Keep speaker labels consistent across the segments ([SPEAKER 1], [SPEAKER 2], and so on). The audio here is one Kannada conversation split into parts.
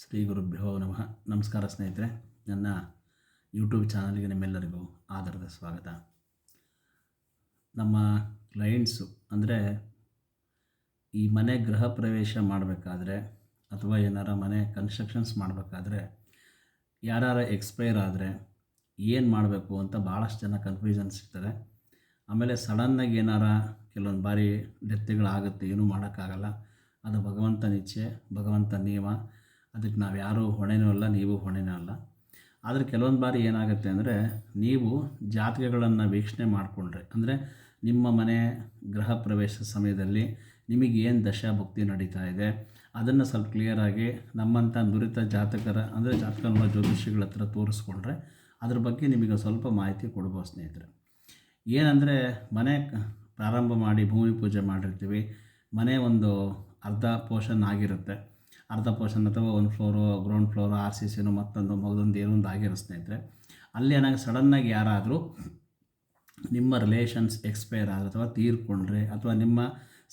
[SPEAKER 1] ಶ್ರೀ ಗುರುಭ್ಯೋ ನಮಃ. ನಮಸ್ಕಾರ ಸ್ನೇಹಿತರೆ, ನನ್ನ ಯೂಟ್ಯೂಬ್ ಚಾನಲ್ಗೆ ನಿಮ್ಮೆಲ್ಲರಿಗೂ ಆಧಾರದ ಸ್ವಾಗತ. ನಮ್ಮ ಕ್ಲೈಂಟ್ಸು ಅಂದರೆ ಈ ಮನೆ ಗೃಹ ಪ್ರವೇಶ ಮಾಡಬೇಕಾದ್ರೆ ಅಥವಾ ಏನಾರ ಮನೆ ಕನ್ಸ್ಟ್ರಕ್ಷನ್ಸ್ ಮಾಡಬೇಕಾದ್ರೆ ಯಾರು ಎಕ್ಸ್ಪೈರ್ ಆದರೆ ಏನು ಮಾಡಬೇಕು ಅಂತ ಭಾಳಷ್ಟು ಜನ ಕನ್ಫ್ಯೂಷನ್ಸ್ ಇರ್ತಾರೆ ಆಮೇಲೆ ಸಡನ್ನಾಗಿ ಏನಾರ ಕೆಲವೊಂದು ಬಾರಿ ಡೆತ್ಗಳಾಗುತ್ತೆ ಏನೂ ಮಾಡೋಕ್ಕಾಗಲ್ಲ. ಅದು ಭಗವಂತನ ಇಚ್ಛೆ ಭಗವಂತ ನಿಯಮ. ಅದಕ್ಕೆ ನಾವು ಯಾರೂ ಹೊಣೆನೂ ಅಲ್ಲ, ನೀವು ಹೊಣೆನೂ ಅಲ್ಲ. ಆದರೆ ಕೆಲವೊಂದು ಬಾರಿ ಏನಾಗುತ್ತೆ ಅಂದರೆ ನೀವು ಜಾತಕಗಳನ್ನು ವೀಕ್ಷಣೆ ಮಾಡಿಕೊಂಡ್ರೆ, ಅಂದರೆ ನಿಮ್ಮ ಮನೆ ಗೃಹ ಪ್ರವೇಶ ಸಮಯದಲ್ಲಿ ಏನು ದಶಾಭುಕ್ತಿ ನಡೀತಾ ಇದೆ, ಅದನ್ನು ಸ್ವಲ್ಪ ಕ್ಲಿಯರಾಗಿ ನಮ್ಮಂಥ ನುರಿತ ಜಾತಕರ, ಅಂದರೆ ಜಾತಕ ಜ್ಯೋತಿಷಿಗಳ ಹತ್ರ ತೋರಿಸ್ಕೊಂಡ್ರೆ ಅದ್ರ ಬಗ್ಗೆ ನಿಮಗೆ ಸ್ವಲ್ಪ ಮಾಹಿತಿ ಕೊಡ್ಬೋದು ಸ್ನೇಹಿತರೆ. ಏನಂದರೆ ಮನೆ ಪ್ರಾರಂಭ ಮಾಡಿ ಭೂಮಿ ಪೂಜೆ ಮಾಡಿರ್ತೀವಿ, ಮನೆ ಒಂದು ಅರ್ಧ ಪೋರ್ಷನ್ ಆಗಿರುತ್ತೆ. ಅರ್ಧ ಪೋರ್ಷನ್ ಅಥವಾ ಒಂದು floor ground floor R C ಸಿನೋ ಮತ್ತೊಂದು ಮಗದೊಂದು ಏನೋ ಒಂದು ಆಗಿರೋ ಸ್ನೇಹಿತರೆ ಅಲ್ಲಿ ಏನಾಗಿ ಸಡನ್ನಾಗಿ ಯಾರಾದರೂ ನಿಮ್ಮ ರಿಲೇಷನ್ಸ್ ಎಕ್ಸ್ಪೈರ್ ಆದರೆ ಅಥವಾ ತೀರ್ಕೊಂಡ್ರೆ ಅಥವಾ ನಿಮ್ಮ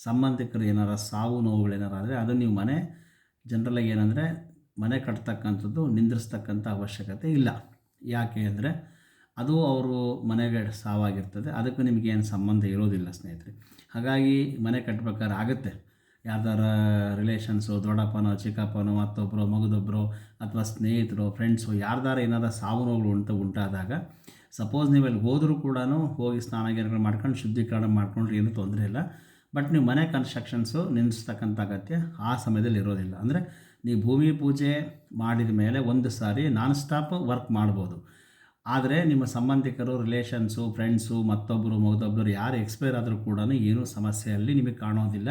[SPEAKER 1] ಸಂಬಂಧಿಕರು ಏನಾರ ಸಾವು ನೋವುಗಳು ಏನಾರ ಆದರೆ ಅದು ನೀವು ಮನೆ ಜನ್ರಲಾಗಿ ಏನಂದರೆ ಮನೆ ಕಟ್ತಕ್ಕಂಥದ್ದು ನಿಂದ್ರಿಸ್ತಕ್ಕಂಥ ಅವಶ್ಯಕತೆ ಇಲ್ಲ. ಯಾಕೆ ಅಂದರೆ ಅದು ಅವರು ಮನೆಗೆ ಸಾವಾಗಿರ್ತದೆ, ಅದಕ್ಕೂ ನಿಮಗೇನು ಸಂಬಂಧ ಇರೋದಿಲ್ಲ ಸ್ನೇಹಿತರೆ. ಹಾಗಾಗಿ ಮನೆ ಕಟ್ಟಬೇಕಾದ್ರೆ ಆಗುತ್ತೆ. ಯಾರ್ದಾರ ರಿಲೇಷನ್ಸು ದೊಡ್ಡಪ್ಪನೋ, ಚಿಕ್ಕಪ್ಪನೋ ಮತ್ತೊಬ್ಬರು ಮಗದೊಬ್ಬರು ಅಥವಾ ಸ್ನೇಹಿತರು ಫ್ರೆಂಡ್ಸು ಯಾರ್ದಾರ ಏನಾರ ಸಾವು ನೋವುಗಳು ಉಂಟು, ಉಂಟಾದಾಗ ಸಪೋಸ್ ನೀವು ಹೋದರೂ ಕೂಡ ಹೋಗಿ ಸ್ನಾನ ಗೀನಗಳು ಮಾಡ್ಕೊಂಡು, ಶುದ್ಧೀಕರಣ ಮಾಡ್ಕೊಂಡ್ರೆ ಏನೂ ತೊಂದರೆ ಇಲ್ಲ. ಬಟ್ ನೀವು ಮನೆ ಕನ್ಸ್ಟ್ರಕ್ಷನ್ಸು ನಿಲ್ಲಿಸ್ತಕ್ಕಂಥ ಅಗತ್ಯ ಆ ಸಮಯದಲ್ಲಿ ಇರೋದಿಲ್ಲ. ಅಂದರೆ ನೀವು ಭೂಮಿ ಪೂಜೆ ಮಾಡಿದ ಮೇಲೆ ಒಂದು ಸಾರಿ ನಾನ್ ಸ್ಟಾಪ್ ವರ್ಕ್ ಮಾಡ್ಬೋದು. ಆದರೆ ನಿಮ್ಮ ಸಂಬಂಧಿಕರು ರಿಲೇಷನ್ಸು ಫ್ರೆಂಡ್ಸು ಮತ್ತೊಬ್ಬರು ಮಗದೊಬ್ಬರು ಯಾರು ಎಕ್ಸ್ಪೈರ್ ಆದರೂ ಕೂಡ ಏನೂ ಸಮಸ್ಯೆಯಲ್ಲಿ ನಿಮಗೆ ಕಾಣೋದಿಲ್ಲ.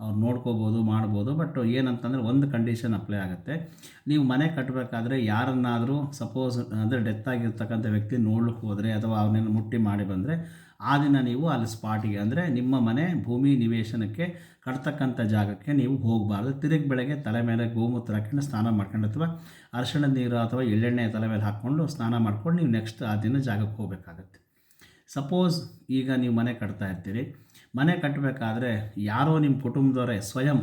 [SPEAKER 1] ಅವ್ರು ನೋಡ್ಕೋಬೋದು, ಮಾಡ್ಬೋದು ಬಟ್ ಏನಂತಂದರೆ ಒಂದು ಕಂಡೀಷನ್ ಅಪ್ಲೈ ಆಗುತ್ತೆ. ನೀವು ಮನೆ ಕಟ್ಟಬೇಕಾದ್ರೆ ಯಾರನ್ನಾದರೂ ಸಪೋಸ್ ಅಂದರೆ ಡೆತ್ ಆಗಿರ್ತಕ್ಕಂಥ ವ್ಯಕ್ತಿ ನೋಡ್ಲಿಕ್ಕೆ ಹೋದರೆ ಅಥವಾ ಅವನನ್ನು ಮುಟ್ಟಿ ಮಾಡಿ ಬಂದರೆ, ಆ ದಿನ ನೀವು ಅಲ್ಲಿ ಸ್ಪಾಟಿಗೆ ಅಂದರೆ ನಿಮ್ಮ ಮನೆ ಭೂಮಿ ನಿವೇಶನಕ್ಕೆ ಕಟ್ತಕ್ಕಂಥ ಜಾಗಕ್ಕೆ ನೀವು ಹೋಗಬಾರ್ದು. ತಿರುಗಿ ಬೆಳಗ್ಗೆ ತಲೆ ಮೇಲೆ ಗೋಮೂತ್ರ ಹಾಕೊಂಡು ಸ್ನಾನ ಮಾಡ್ಕೊಂಡು ಅಥವಾ ಅರಿಶಿಣದ ನೀರು ಅಥವಾ ಎಳ್ಳೆಣ್ಣೆ ತಲೆ ಮೇಲೆ ಹಾಕ್ಕೊಂಡು ಸ್ನಾನ ಮಾಡ್ಕೊಂಡು ನೀವು ನೆಕ್ಸ್ಟ್ ಆ ದಿನ ಜಾಗಕ್ಕೆ ಹೋಗಬೇಕಾಗತ್ತೆ. ಸಪೋಸ್ ಈಗ ನೀವು ಮನೆ ಕಟ್ತಾ ಇರ್ತೀರಿ. ಮನೆ ಕಟ್ಟಬೇಕಾದ್ರೆ ಯಾರೋ ನಿಮ್ಮ ಕುಟುಂಬದವರೇ ಸ್ವಯಂ,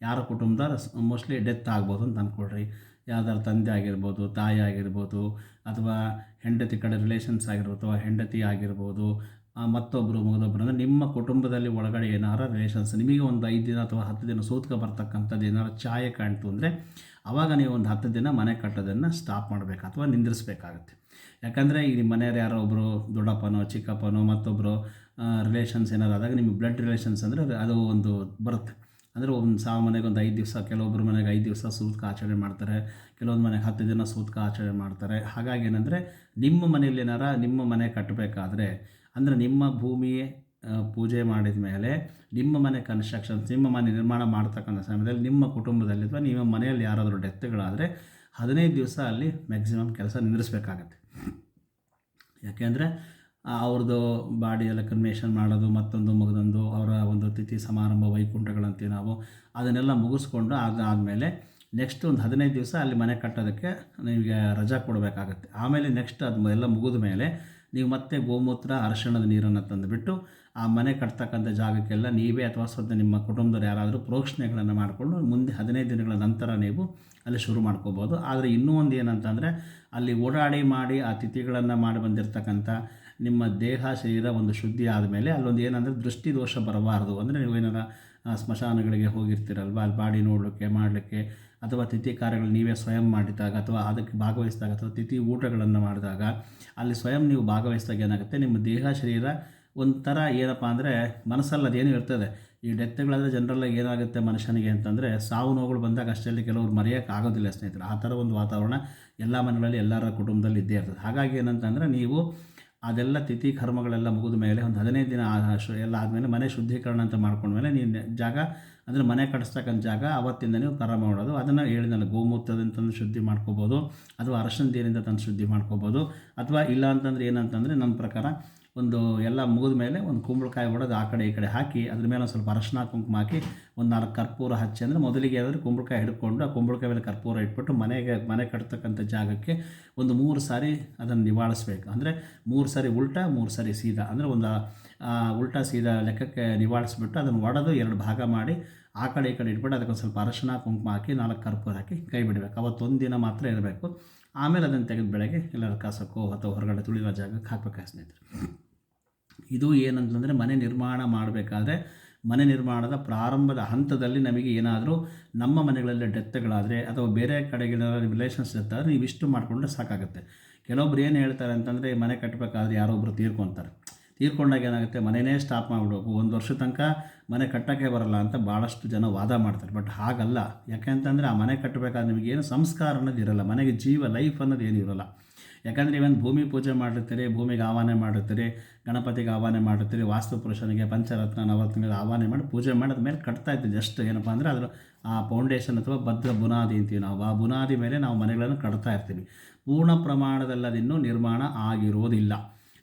[SPEAKER 1] ಯಾರ ಕುಟುಂಬದವ್ರು ಮೋಸ್ಟ್ಲಿ ಡೆತ್ ಆಗ್ಬೋದು ಅಂತ ಅಂದ್ಕೊಳ್ರಿ ಯಾವ್ದಾದ್ರು ತಂದೆ ಆಗಿರ್ಬೋದು, ತಾಯಿ ಆಗಿರ್ಬೋದು, ಅಥವಾ ಹೆಂಡತಿ ಕಡೆ ರಿಲೇಷನ್ಸ್ ಆಗಿರ್ಬೋದು ಹೆಂಡತಿ ಆಗಿರ್ಬೋದು ಮತ್ತೊಬ್ಬರು ಮಗದೊಬ್ಬರು ಅಂದರೆ ನಿಮ್ಮ ಕುಟುಂಬದಲ್ಲಿ ಒಳಗಡೆ ಏನಾರ ರಿಲೇಷನ್ಸ್ ನಿಮಗೆ ಒಂದು ಐದು ದಿನ ಅಥವಾ ಹತ್ತು ದಿನ ಸೂತ್ಕ ಬರ್ತಕ್ಕಂಥದ್ದು ಏನಾರು ಛಾಯೆ ಕಾಣ್ತು ಅಂದರೆ ಆವಾಗ ನೀವು ಒಂದು ಹತ್ತು ದಿನ ಮನೆ ಕಟ್ಟೋದನ್ನು ಸ್ಟಾಪ್ ಮಾಡಬೇಕು ಅಥವಾ ನಿಂದಿರಿಸ್ಬೇಕಾಗುತ್ತೆ. ಯಾಕಂದರೆ ಈ ನಿಮ್ಮ ಮನೆಯವ್ರು ಯಾರೋ ಒಬ್ಬರು ದೊಡ್ಡಪ್ಪನೋ, ಚಿಕ್ಕಪ್ಪನೋ ಮತ್ತೊಬ್ಬರು ರಿಲೇಷನ್ಸ್ ಏನಾರು ಆದಾಗ ನಿಮಗೆ ಬ್ಲಡ್ ರಿಲೇಷನ್ಸ್ ಅಂದರೆ ಅದು ಒಂದು ಬರುತ್ತೆ. ಅಂದರೆ ಒಂದು ಸಾವ ಮನೆಗೆ ಒಂದು ಐದು ದಿವಸ ಕೆಲವೊಬ್ಬರ ಮನೆಗೆ ಐದು ದಿವಸ ಸೂತ್ಕ ಆಚರಣೆ ಮಾಡ್ತಾರೆ. ಕೆಲವೊಂದು ಮನೆಗೆ ಹತ್ತು ದಿನ ಸೂತ್ಕ ಆಚರಣೆ ಮಾಡ್ತಾರೆ. ಹಾಗಾಗಿ ಏನಂದರೆ ನಿಮ್ಮ ಮನೆಯಲ್ಲಿ ಏನಾರ ನಿಮ್ಮ ಮನೆ ಕಟ್ಟಬೇಕಾದ್ರೆ ಅಂದರೆ ನಿಮ್ಮ ಭೂಮಿ ಪೂಜೆ ಮಾಡಿದ ಮೇಲೆ ನಿಮ್ಮ ಮನೆ ಕನ್ಸ್ಟ್ರಕ್ಷನ್ಸ್ ನಿಮ್ಮ ಮನೆ ನಿರ್ಮಾಣ ಮಾಡ್ತಕ್ಕಂಥ ಸಮಯದಲ್ಲಿ ನಿಮ್ಮ ಕುಟುಂಬದಲ್ಲಿ ಅಥವಾ ನಿಮ್ಮ ಮನೆಯಲ್ಲಿ ಯಾರಾದರೂ ಡೆತ್ಗಳಾದರೆ ಹದಿನೈದು ದಿವಸ ಅಲ್ಲಿ ಮ್ಯಾಕ್ಸಿಮಮ್ ಕೆಲಸ ನಿಂದಿರಿಸಬೇಕಾಗತ್ತೆ. ಯಾಕೆಂದರೆ ಅವ್ರದ್ದು ಬಾಡಿ ಎಲ್ಲ ಕನ್ವೇಷನ್ ಮಾಡೋದು, ಮತ್ತೊಂದು ಮಗದೊಂದು ಅವರ ಒಂದು ತಿಥಿ ಸಮಾರಂಭ ವೈಕುಂಠಗಳಂತೀವಿ ನಾವು ಅದನ್ನೆಲ್ಲ ಮುಗಿಸ್ಕೊಂಡು ಆದಮೇಲೆ ನೆಕ್ಸ್ಟ್ ಒಂದು ಹದಿನೈದು ದಿವಸ ಅಲ್ಲಿ ಮನೆ ಕಟ್ಟೋದಕ್ಕೆ ನಿಮಗೆ ರಜಾ ಕೊಡಬೇಕಾಗತ್ತೆ. ಆಮೇಲೆ ನೆಕ್ಸ್ಟ್ ಅದು ಎಲ್ಲ ಮುಗಿದ ಮೇಲೆ ನೀವು ಮತ್ತೆ ಗೋಮೂತ್ರ, ಅರಿಶಿಣದ ನೀರನ್ನು ತಂದುಬಿಟ್ಟು ಆ ಮನೆ ಕಟ್ತಕ್ಕಂಥ ಜಾಗಕ್ಕೆಲ್ಲ ನೀವೇ ಅಥವಾ ಸ್ವಲ್ಪ ನಿಮ್ಮ ಕುಟುಂಬದವ್ರು ಯಾರಾದರೂ ಪ್ರೋಕ್ಷಣೆಗಳನ್ನು ಮಾಡಿಕೊಂಡು ಮುಂದೆ ಹದಿನೈದು ದಿನಗಳ ನಂತರ ನೀವು ಅಲ್ಲಿ ಶುರು ಮಾಡ್ಕೋಬೋದು. ಆದರೆ ಇನ್ನೂ ಒಂದು ಏನಂತಂದರೆ ಅಲ್ಲಿ ಓಡಾಡಿ ಮಾಡಿ ಆ ತಿಥಿಗಳನ್ನು ಮಾಡಿ ಬಂದಿರತಕ್ಕಂಥ ನಿಮ್ಮ ದೇಹ, ಶರೀರ ಒಂದು ಶುದ್ಧಿ ಆದಮೇಲೆ ಅಲ್ಲೊಂದು ಏನಂದರೆ ದೃಷ್ಟಿ ದೋಷ ಬರಬಾರ್ದು ಅಂದರೆ ನೀವು ಏನಾರ ಸ್ಮಶಾನಗಳಿಗೆ ಹೋಗಿರ್ತೀರಲ್ವ? ಅಲ್ಲಿ ಬಾಡಿ ನೋಡಲಿಕ್ಕೆ, ಮಾಡಲಿಕ್ಕೆ, ಅಥವಾ ತಿಥಿ ಕಾರ್ಯಗಳು ನೀವೇ ಸ್ವಯಂ ಮಾಡಿದಾಗ ಅಥವಾ ಅದಕ್ಕೆ ಭಾಗವಹಿಸಿದಾಗ ಅಥವಾ ತಿಥಿ ಊಟಗಳನ್ನು ಮಾಡಿದಾಗ ಅಲ್ಲಿ ಸ್ವಯಂ ನೀವು ಭಾಗವಹಿಸಿದಾಗ ಏನಾಗುತ್ತೆ? ನಿಮ್ಮ ದೇಹ, ಶರೀರ ಒಂಥರ ಏನಪ್ಪ ಅಂದರೆ ಮನಸ್ಸಲ್ಲಿ ಅದೇನು ಇರ್ತದೆ. ಈ ಡೆತ್ಗಳಾದರೆ ಜನರಲ್ಲಾಗಿ ಏನಾಗುತ್ತೆ ಮನುಷ್ಯನಿಗೆ ಅಂತಂದರೆ ಸಾವು ನೋವುಗಳು ಬಂದಾಗ ಅಷ್ಟರಲ್ಲಿ ಕೆಲವರು ಮರೆಯೋಕ್ಕೆ ಆಗೋದಿಲ್ಲ ಸ್ನೇಹಿತರೆ. ಆ ಥರ ಒಂದು ವಾತಾವರಣ ಎಲ್ಲ ಮನೆಗಳಲ್ಲಿ ಎಲ್ಲರ ಕುಟುಂಬದಲ್ಲಿ ಇದ್ದೇ ಇರ್ತದೆ. ಹಾಗಾಗಿ ಏನಂತಂದರೆ ನೀವು ಅದೆಲ್ಲ ತಿಥಿ ಕರ್ಮಗಳೆಲ್ಲ ಮುಗಿದ ಮೇಲೆ ಒಂದು ಹದಿನೈದು ದಿನ ಎಲ್ಲ ಆದಮೇಲೆ ಮನೆ ಶುದ್ಧೀಕರಣ ಅಂತ ಮಾಡ್ಕೊಂಡ್ಮೇಲೆ ನೀವು ನೆ- ಜಾಗ ಅಂದರೆ ಮನೆ ಕಟ್ಟಿಸ್ತಕ್ಕಂಥ ಜಾಗ ಅವತ್ತಿಂದ ನೀವು ಪ್ರಾರಂಭ ಮಾಡೋದು. ಅದನ್ನು ಹೇಳಿದ್ನಲ್ಲ, ಗೋಮೂತ್ರದಿಂದ ತಂದು ಶುದ್ಧಿ ಮಾಡ್ಕೋಬೋದು, ಅಥವಾ ಅರಶಿನ ನೀರಿಂದ ತಂದು ಶುದ್ಧಿ ಮಾಡ್ಕೋಬೋದು, ಅಥವಾ ಇಲ್ಲ ಅಂತಂದರೆ ಏನಂತಂದರೆ ನನ್ನ ಪ್ರಕಾರ ಒಂದು ಎಲ್ಲ ಮುಗಿದ ಮೇಲೆ ಒಂದು ಕುಂಬಳಕಾಯಿ ಹೊಡೆದು ಆ ಕಡೆ ಈ ಕಡೆ ಹಾಕಿ, ಅದ್ರ ಮೇಲೆ ಒಂದು ಸ್ವಲ್ಪ ಅರಶಿನ ಕುಂಕುಮ ಹಾಕಿ, ಒಂದು ನಾಲ್ಕು ಕರ್ಪೂರ ಹಚ್ಚಿ, ಅಂದರೆ ಮೊದಲಿಗೆ ಏನಾದರೂ ಕುಂಬಳಕಾಯಿ ಹಿಡ್ಕೊಂಡು ಆ ಕುಂಬಳಕಾಯಿ ಮೇಲೆ ಕರ್ಪೂರ ಇಟ್ಬಿಟ್ಟು ಮನೆಗೆ, ಮನೆ ಕಟ್ತಕ್ಕಂಥ ಜಾಗಕ್ಕೆ ಒಂದು ಮೂರು ಸಾರಿ ಅದನ್ನು ನಿವಾಳಿಸ್ಬೇಕು. ಅಂದರೆ ಮೂರು ಸಾರಿ ಉಲ್ಟಾ, ಮೂರು ಸಾರಿ ಸೀದಾ. ಅಂದರೆ ಒಂದು ಉಲ್ಟಾ ಸೀದಾ ಲೆಕ್ಕಕ್ಕೆ ನಿವಾಳಿಸ್ಬಿಟ್ಟು ಅದನ್ನು ಒಡೆದು ಎರಡು ಭಾಗ ಮಾಡಿ ಆ ಕಡೆ ಈ ಕಡೆ ಇಟ್ಬಿಟ್ಟು ಅದಕ್ಕೊಂದು ಸ್ವಲ್ಪ ಅರಶಿನ ಕುಂಕುಮ ಹಾಕಿ, ನಾಲ್ಕು ಕರ್ಪೂರ ಹಾಕಿ ಕೈ ಬಿಡಬೇಕು. ಅವತ್ತೊಂದು ದಿನ ಮಾತ್ರ ಇರಬೇಕು. ಆಮೇಲೆ ಅದನ್ನು ತೆಗೆದು ಬೆಳಗ್ಗೆ ಎಲ್ಲರ ಕಸಕ್ಕೋ ಅಥವಾ ಹೊರಗಡೆ ತುಳಿಯೋ ಜಾಗಕ್ಕೆ ಹಾಕ್ಬೇಕು ಸ್ನೇಹಿತರೆ. ಇದು ಏನಂತಂದರೆ ಮನೆ ನಿರ್ಮಾಣ ಮಾಡಬೇಕಾದ್ರೆ ಮನೆ ನಿರ್ಮಾಣದ ಪ್ರಾರಂಭದ ಹಂತದಲ್ಲಿ ನಮಗೆ ಏನಾದರೂ ನಮ್ಮ ಮನೆಗಳಲ್ಲಿ ಡೆತ್ಗಳಾದರೆ ಅಥವಾ ಬೇರೆ ಕಡೆಗೆ ರಿಲೇಷನ್ಸ್ ಇರ್ತಾರೆ ನೀವು ಇಷ್ಟು ಮಾಡಿಕೊಂಡ್ರೆ ಸಾಕಾಗುತ್ತೆ. ಕೆಲವೊಬ್ರು ಏನು ಹೇಳ್ತಾರೆ ಅಂತಂದರೆ, ಮನೆ ಕಟ್ಟಬೇಕಾದ್ರೆ ಯಾರೋ ಒಬ್ಬರು ತೀರ್ಕೊತಾರೆ. ತೀರ್ಕೊಂಡಾಗ ಏನಾಗುತ್ತೆ ಮನೆಯೇ ಸ್ಟಾಪ್ ಮಾಡಿಬಿಡ್ಬೇಕು. ಒಂದು ವರ್ಷ ತನಕ ಮನೆ ಕಟ್ಟೋಕ್ಕೆ ಬರಲ್ಲ ಅಂತ ಭಾಳಷ್ಟು ಜನ ವಾದ ಮಾಡ್ತಾರೆ. ಬಟ್ ಹಾಗಲ್ಲ. ಯಾಕೆ ಅಂತಂದರೆ ಆ ಮನೆ ಕಟ್ಟಬೇಕಾದ್ರೆ ನಿಮಗೇನು ಸಂಸ್ಕಾರ ಅನ್ನೋದು ಇರಲ್ಲ. ಮನೆಗೆ ಜೀವ ಲೈಫ್ ಅನ್ನೋದು ಏನು ಇರೋಲ್ಲ. ಯಾಕಂದರೆ ಇವನ್ ಭೂಮಿ ಪೂಜೆ ಮಾಡಿರ್ತೀರಿ ಭೂಮಿಗೆ ಆಹ್ವಾನ ಮಾಡಿರ್ತೀರಿ ಗಣಪತಿಗೆ ಆಹ್ವಾನ ಮಾಡಿರ್ತೀರಿ ವಾಸ್ತು ಪುರುಷನಿಗೆ ಪಂಚರತ್ನ, ನವರತ್ನಗಳಿಗೆ ಆಹ್ವಾನ ಮಾಡಿ ಪೂಜೆ ಮಾಡಿದ ಮೇಲೆ ಕಟ್ತಾ ಇತ್ತು ಜಸ್ಟ್ ಏನಪ್ಪ ಅಂದರೆ ಅದರ ಆ ಫೌಂಡೇಶನ್ ಅಥವಾ ಭದ್ರ ಬುನಾದಿ ಅಂತೀವಿ ನಾವು. ಆ ಬುನಾದಿ ಮೇಲೆ ನಾವು ಮನೆಗಳನ್ನು ಕಟ್ತಾ ಇರ್ತೀವಿ. ಪೂರ್ಣ ಪ್ರಮಾಣದಲ್ಲದಿನ್ನೂ ನಿರ್ಮಾಣ ಆಗಿರೋದಿಲ್ಲ.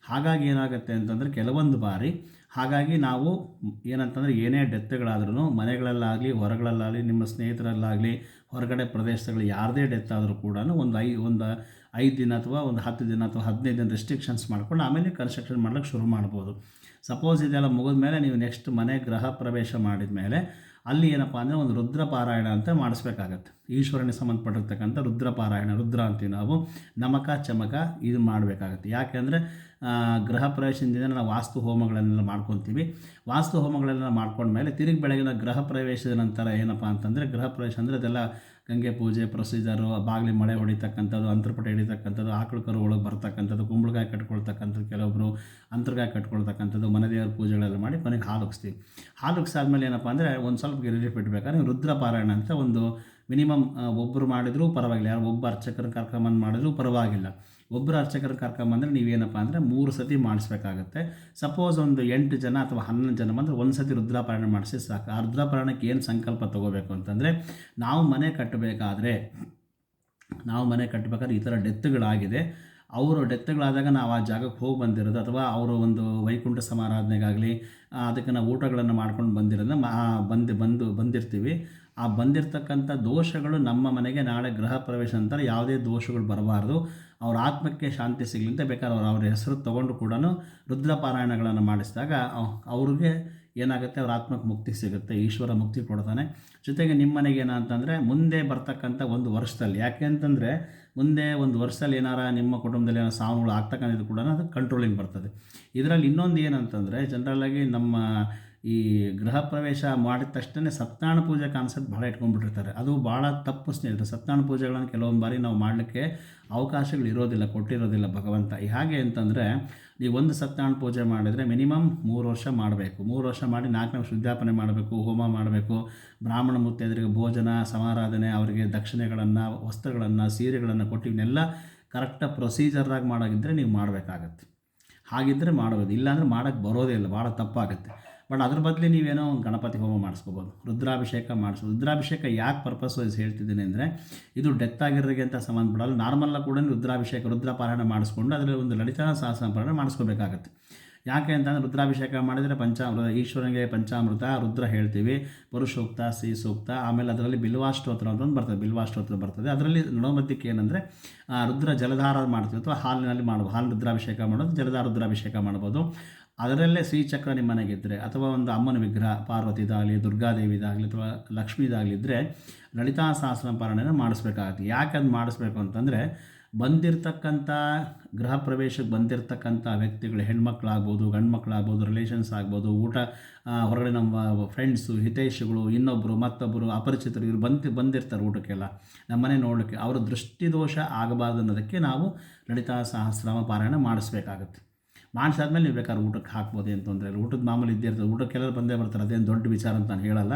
[SPEAKER 1] ಹಾಗಾಗಿ ಏನಾಗುತ್ತೆ ಅಂತಂದರೆ ಕೆಲವೊಂದು ಬಾರಿ ಹಾಗಾಗಿ ನಾವು ಏನಂತಂದರೆ ಏನೇ ಡೆತ್ಗಳಾದ್ರೂ ಮನೆಗಳಲ್ಲಾಗಲಿ, ಹೊರಗಳಲ್ಲಾಗಲಿ, ನಿಮ್ಮ ಸ್ನೇಹಿತರಲ್ಲಾಗಲಿ, ಹೊರಗಡೆ ಪ್ರದೇಶಗಳು ಯಾರದೇ ಡೆತ್ ಆದರೂ ಕೂಡ ಒಂದು ಐ, ಒಂದು ಐದು ದಿನ ಅಥವಾ ಒಂದು ಹತ್ತು ದಿನ ಅಥವಾ ಹದಿನೈದು ದಿನ ರೆಸ್ಟ್ರಿಕ್ಷನ್ಸ್ ಮಾಡ್ಕೊಂಡು ಆಮೇಲೆ ಕನ್ಸ್ಟ್ರಕ್ಷನ್ ಮಾಡ್ಲಿಕ್ಕೆ ಶುರು ಮಾಡ್ಬೋದು. ಸಪೋಸ್ ಇದೆಲ್ಲ ಮುಗಿದ ಮೇಲೆ ನೀವು ನೆಕ್ಸ್ಟ್ ಮನೆ ಗೃಹ ಪ್ರವೇಶ ಮಾಡಿದ ಮೇಲೆ ಅಲ್ಲಿ ಏನಪ್ಪ ಅಂದರೆ ಒಂದು ರುದ್ರ ಪಾರಾಯಣ ಅಂತ ಮಾಡಿಸ್ಬೇಕಾಗತ್ತೆ. ಈಶ್ವರನಿಗೆ ಸಂಬಂಧಪಟ್ಟಿರ್ತಕ್ಕಂಥ ರುದ್ರ ಪಾರಾಯಣ ರುದ್ರ ಅಂತೀವಿ ನಾವು. ನಮಕ, ಚಮಕ ಇದು ಮಾಡಬೇಕಾಗತ್ತೆ. ಯಾಕೆಂದರೆ ಗೃಹ ಪ್ರವೇಶದಿಂದ ನಾವು ವಾಸ್ತು ಹೋಮಗಳನ್ನೆಲ್ಲ ಮಾಡ್ಕೊತೀವಿ. ವಾಸ್ತು ಹೋಮಗಳೆಲ್ಲ ಮಾಡ್ಕೊಂಡ್ಮೇಲೆ ತಿರುಗಿ ಬೆಳಗಿನ ಗೃಹ ಪ್ರವೇಶದ ನಂತರ ಏನಪ್ಪ ಅಂತಂದರೆ, ಗೃಹ ಪ್ರವೇಶ ಅಂದರೆ ಅದೆಲ್ಲ ಗಂಗೆ ಪೂಜೆ ಪ್ರೊಸೀಜರು ಬಾಗಿಲು ಮಳೆ ಹೊಡಿತಕ್ಕಂಥದ್ದು ಅಂತರ್ಪಟ ಹಿಡಿತಕ್ಕಂಥದ್ದು, ಆಕಳು ಕರು ಒಳಗೆ ಬರ್ತಕ್ಕಂಥದ್ದು, ಕುಂಬಳಕಾಯಿ ಕಟ್ಕೊಳ್ತಕ್ಕಂಥದ್ದು ಕೆಲವೊಬ್ಬರು ಅಂತರ್ಗಾಯಿ ಕಟ್ಕೊಳ್ತಕ್ಕಂಥದ್ದು ಮನೆ ದೇವರ ಪೂಜೆಗಳೆಲ್ಲ ಮಾಡಿ ಕೊನೆಗೆ ಹಾಲು ಉಗಿಸ್ತೀವಿ. ಹಾಲು ಏನಪ್ಪ ಅಂದರೆ ಒಂದು ಸ್ವಲ್ಪ ರಿಲೀಫ್ ಇಟ್ಬೇಕಾದ್ರೆ ರುದ್ರ ಪಾರಾಯಣ ಅಂತ ಒಂದು ಮಿನಿಮಮ್ ಒಬ್ಬರು ಮಾಡಿದರೂ ಪರವಾಗಿಲ್ಲ. ಯಾರು ಒಬ್ಬ ಅರ್ಚಕರು ಕರ್ಕೊಂಬಂದು ಮಾಡಿದ್ರೂ ಪರವಾಗಿಲ್ಲ. ಒಬ್ಬರು ಅರ್ಚಕರು ಕರ್ಕೊಂಬಂದ್ರೆ ನೀವೇನಪ್ಪ ಅಂದರೆ ಮೂರು ಸತಿ ಮಾಡಿಸ್ಬೇಕಾಗತ್ತೆ. ಸಪೋಸ್ ಒಂದು ಎಂಟು ಜನ ಅಥವಾ ಹನ್ನೊಂದು ಜನ ಬಂದರೆ ಒಂದು ಸತಿ ರುದ್ರಾಪಾರಣ ಮಾಡಿಸಿ ಸಾಕು. ಆ ಏನು ಸಂಕಲ್ಪ ತೊಗೋಬೇಕು ಅಂತಂದರೆ ನಾವು ಮನೆ ಕಟ್ಟಬೇಕಾದ್ರೆ, ನಾವು ಮನೆ ಕಟ್ಟಬೇಕಾದ್ರೆ ಈ ಥರ ಡೆತ್ಗಳಾಗಿದೆ ಅವರು ಡೆತ್ಗಳಾದಾಗ ನಾವು ಆ ಜಾಗಕ್ಕೆ ಹೋಗಿ ಬಂದಿರೋದು ಅಥವಾ ಅವರು ಒಂದು ವೈಕುಂಠ ಸಮಾರಾಧನೆಗಾಗಲಿ ಅದಕ್ಕೆ ನಾವು ಊಟಗಳನ್ನು ಮಾಡ್ಕೊಂಡು ಬಂದಿರೋದನ್ನ ಬಂದು ಬಂದು, ಬಂದಿರ್ತೀವಿ. ಆ ಬಂದಿರತಕ್ಕಂಥ ದೋಷಗಳು ನಮ್ಮ ಮನೆಗೆ ನಾಳೆ ಗೃಹ ಪ್ರವೇಶ ಅಂತಾರೆ. ಯಾವುದೇ ದೋಷಗಳು ಬರಬಾರ್ದು. ಅವ್ರ ಆತ್ಮಕ್ಕೆ ಶಾಂತಿ ಸಿಗಲಿ ಬೇಕಾದ್ರೆ ಅವ್ರು ಅವ್ರ ಹೆಸರು ತೊಗೊಂಡು ಕೂಡ ರುದ್ರಪಾರಾಯಣಗಳನ್ನು ಮಾಡಿಸಿದಾಗ ಅವ್ರಿಗೆ ಏನಾಗುತ್ತೆ? ಅವ್ರ ಆತ್ಮಕ್ಕೆ ಮುಕ್ತಿ ಸಿಗುತ್ತೆ, ಈಶ್ವರ ಮುಕ್ತಿ ಕೊಡ್ತಾನೆ. ಜೊತೆಗೆ ನಿಮ್ಮ ಮನೆಗೆ ಏನಂತಂದರೆ, ಮುಂದೆ ಬರ್ತಕ್ಕಂಥ ಒಂದು ವರ್ಷದಲ್ಲಿ, ಯಾಕೆ ಅಂತಂದರೆ ಮುಂದೆ ಒಂದು ವರ್ಷದಲ್ಲಿ ಏನಾರ ನಿಮ್ಮ ಕುಟುಂಬದಲ್ಲಿ ಏನೋ ಸಾವುಗಳು ಆಗ್ತಕ್ಕಂಥದ್ದು ಕೂಡ ಅದು ಕಂಟ್ರೋಲಿಂಗ್ ಬರ್ತದೆ. ಇದರಲ್ಲಿ ಇನ್ನೊಂದು ಏನಂತಂದರೆ ಜನರಲ್ಲಾಗಿ ನಮ್ಮ ಈ ಗೃಹ ಪ್ರವೇಶ ಮಾಡಿದ ತಕ್ಷಣ ಸತ್ಯನಾರಾಯಣ ಪೂಜೆ ಕಾನ್ಸೆಪ್ಟ್ ಭಾಳ ಇಟ್ಕೊಂಡ್ಬಿಟ್ಟಿರ್ತಾರೆ. ಅದು ಭಾಳ ತಪ್ಪು ಸ್ನೇಹಿತರೆ. ಸತ್ಯನಾರಾಯಣ ಪೂಜೆಗಳನ್ನು ಕೆಲವೊಂದು ಬಾರಿ ನಾವು ಮಾಡಲಿಕ್ಕೆ ಅವಕಾಶಗಳು ಇರೋದಿಲ್ಲ, ಕೊಟ್ಟಿರೋದಿಲ್ಲ ಭಗವಂತ. ಹೇಗೆ ಅಂತಂದರೆ ನೀವು ಒಂದು ಸತ್ಯನಾರಾಯಣ ಪೂಜೆ ಮಾಡಿದರೆ ಮಿನಿಮಮ್ ಮೂರು ವರ್ಷ ಮಾಡಬೇಕು. ಮೂರು ವರ್ಷ ಮಾಡಿ ನಾಲ್ಕನೇ ಶುದ್ಧಾಪನೆ ಮಾಡಬೇಕು, ಹೋಮ ಮಾಡಬೇಕು. ಬ್ರಾಹ್ಮಣ ಮುತ್ತೈದರಿಗೆ ಭೋಜನ, ಸಮಾರಾಧನೆ, ಅವರಿಗೆ ದಕ್ಷಿಣೆಗಳನ್ನು, ವಸ್ತ್ರಗಳನ್ನು, ಸೀರೆಗಳನ್ನು ಕೊಟ್ಟು ಇವನ್ನೆಲ್ಲ ಕರೆಕ್ಟಾಗಿ ಪ್ರೊಸೀಜರಾಗಿ ಮಾಡೋಗಿದ್ದರೆ ನೀವು ಮಾಡಬೇಕಾಗತ್ತೆ. ಹಾಗಿದ್ದರೆ ಮಾಡೋದು. ಇಲ್ಲಾಂದರೆ ಮಾಡೋಕ್ಕೆ ಬರೋದೇ ಇಲ್ಲ. ಭಾಳ ತಪ್ಪಾಗುತ್ತೆ. ಬಟ್ ಅದ್ರ ಬದಲು ನೀವೇನೋ ಒಂದು ಗಣಪತಿ ಹೋಮ ಮಾಡಿಸ್ಕೋಬೋದು, ರುದ್ರಾಭಿಷೇಕ ಮಾಡಿಸ್ಬೋದು. ರುದ್ರಾಭಿಷೇಕ ಯಾಕೆ ಪರ್ಪಸ್ ವೈಸ್ ಹೇಳ್ತಿದ್ದೀನಿ ಅಂದರೆ, ಇದು ಡೆತ್ ಆಗಿರೋರಿಗೆ ಅಂತ ಸಂಬಂಧಪಡಲ್ಲ ನಾರ್ಮಲ್ಲ ಕೂಡ ರುದ್ರಾಭಿಷೇಕ, ರುದ್ರಪಾರಾಯಣ ಮಾಡಿಸ್ಕೊಂಡು ಅದರಲ್ಲಿ ಒಂದು ಲಲಿತನ ಸಹಸ್ರ ಪಾರಾಯಣ ಮಾಡಿಸ್ಕೋಬೇಕಾಗತ್ತೆ. ಯಾಕೆ ಅಂತಂದರೆ ರುದ್ರಾಭಿಷೇಕ ಮಾಡಿದರೆ ಪಂಚಾಮೃತ, ಈಶ್ವರನಿಗೆ ಪಂಚಾಮೃತ, ರುದ್ರ ಹೇಳ್ತೀವಿ. ಪುರುಷೋಕ್ತ ಸಿ ಸೂಕ್ತ ಆಮೇಲೆ ಅದರಲ್ಲಿ ಬಿಲ್ವಾಷ್ಟೋತ್ರ ಅಂತ ಒಂದು ಬರ್ತದೆ. ಬಿಲ್ವಾಷ್ಟೋತ್ರ ಬರ್ತದೆ. ಅದರಲ್ಲಿ ನಡೋಮಧ್ಯಕ್ಕೆ ಏನಂದರೆ ರುದ್ರ ಜಲಧಾರ ಮಾಡ್ತೀವಿ ಅಥವಾ ಹಾಲಿನಲ್ಲಿ ಮಾಡ್ಬೋದು. ಹಾಲು ರುದ್ರಾಭಿಷೇಕ ಮಾಡೋದು, ಜಲಧಾರ ರುದ್ರಾಭಿಷೇಕ ಮಾಡ್ಬೋದು. ಅದರಲ್ಲೇ ಶ್ರೀಚಕ್ರ ನಿಮ್ಮ ಮನೆಗಿದ್ದರೆ ಅಥವಾ ಒಂದು ಅಮ್ಮನ ವಿಗ್ರಹ ಪಾರ್ವತಿದಾಗಲಿ ದುರ್ಗಾದೇವಿದಾಗಲಿ ಅಥವಾ ಲಕ್ಷ್ಮೀದಾಗಲಿದ್ದರೆ ಲಲಿತಾ ಸಹಸ್ರ ಪಾರಣೆಯನ್ನು ಮಾಡಿಸ್ಬೇಕಾಗತ್ತೆ. ಯಾಕೆ ಅದು ಮಾಡಿಸ್ಬೇಕು ಅಂತಂದರೆ ಬಂದಿರತಕ್ಕಂಥ ಗೃಹ ಪ್ರವೇಶಕ್ಕೆ ಬಂದಿರತಕ್ಕಂಥ ವ್ಯಕ್ತಿಗಳು, ಹೆಣ್ಮಕ್ಳಾಗ್ಬೋದು ಗಂಡು ಮಕ್ಕಳಾಗ್ಬೋದು ರಿಲೇಷನ್ಸ್ ಆಗ್ಬೋದು, ಊಟ ಹೊರಗಡೆ ನಮ್ಮ ಫ್ರೆಂಡ್ಸು ಹಿತೈಷಿಗಳು ಇನ್ನೊಬ್ಬರು ಮತ್ತೊಬ್ಬರು ಅಪರಿಚಿತರು ಇವರು ಬಂದು, ಬಂದಿರ್ತಾರೆ ಊಟಕ್ಕೆಲ್ಲ. ನಮ್ಮನೆ ನೋಡಲಿಕ್ಕೆ ಅವರ ದೃಷ್ಟಿದೋಷ ಆಗಬಾರ್ದು ಅನ್ನೋದಕ್ಕೆ ನಾವು ಲಲಿತಾ ಸಹಸ್ರಾಮ ಪಾರಾಯಣ ಮಾಡಿಸ್ಬೇಕಾಗತ್ತೆ. ಮಾಡಿಸಾದ್ಮೇಲೆ ನೀವು ಬೇಕಾದ್ರೆ ಊಟಕ್ಕೆ ಹಾಕ್ಬೋದು ಏನು ತೊಂದರೆ ಊಟದ ಮಾಮೂಲಿ ಇದ್ದೇ ಇರ್ತದೆ. ಊಟಕ್ಕೆ ಕೆಲವರು ಬಂದೇ ಬರ್ತಾರೆ. ಅದೇನು ದೊಡ್ಡ ವಿಚಾರ ಅಂತ ನಾನು ಹೇಳಲ್ಲ.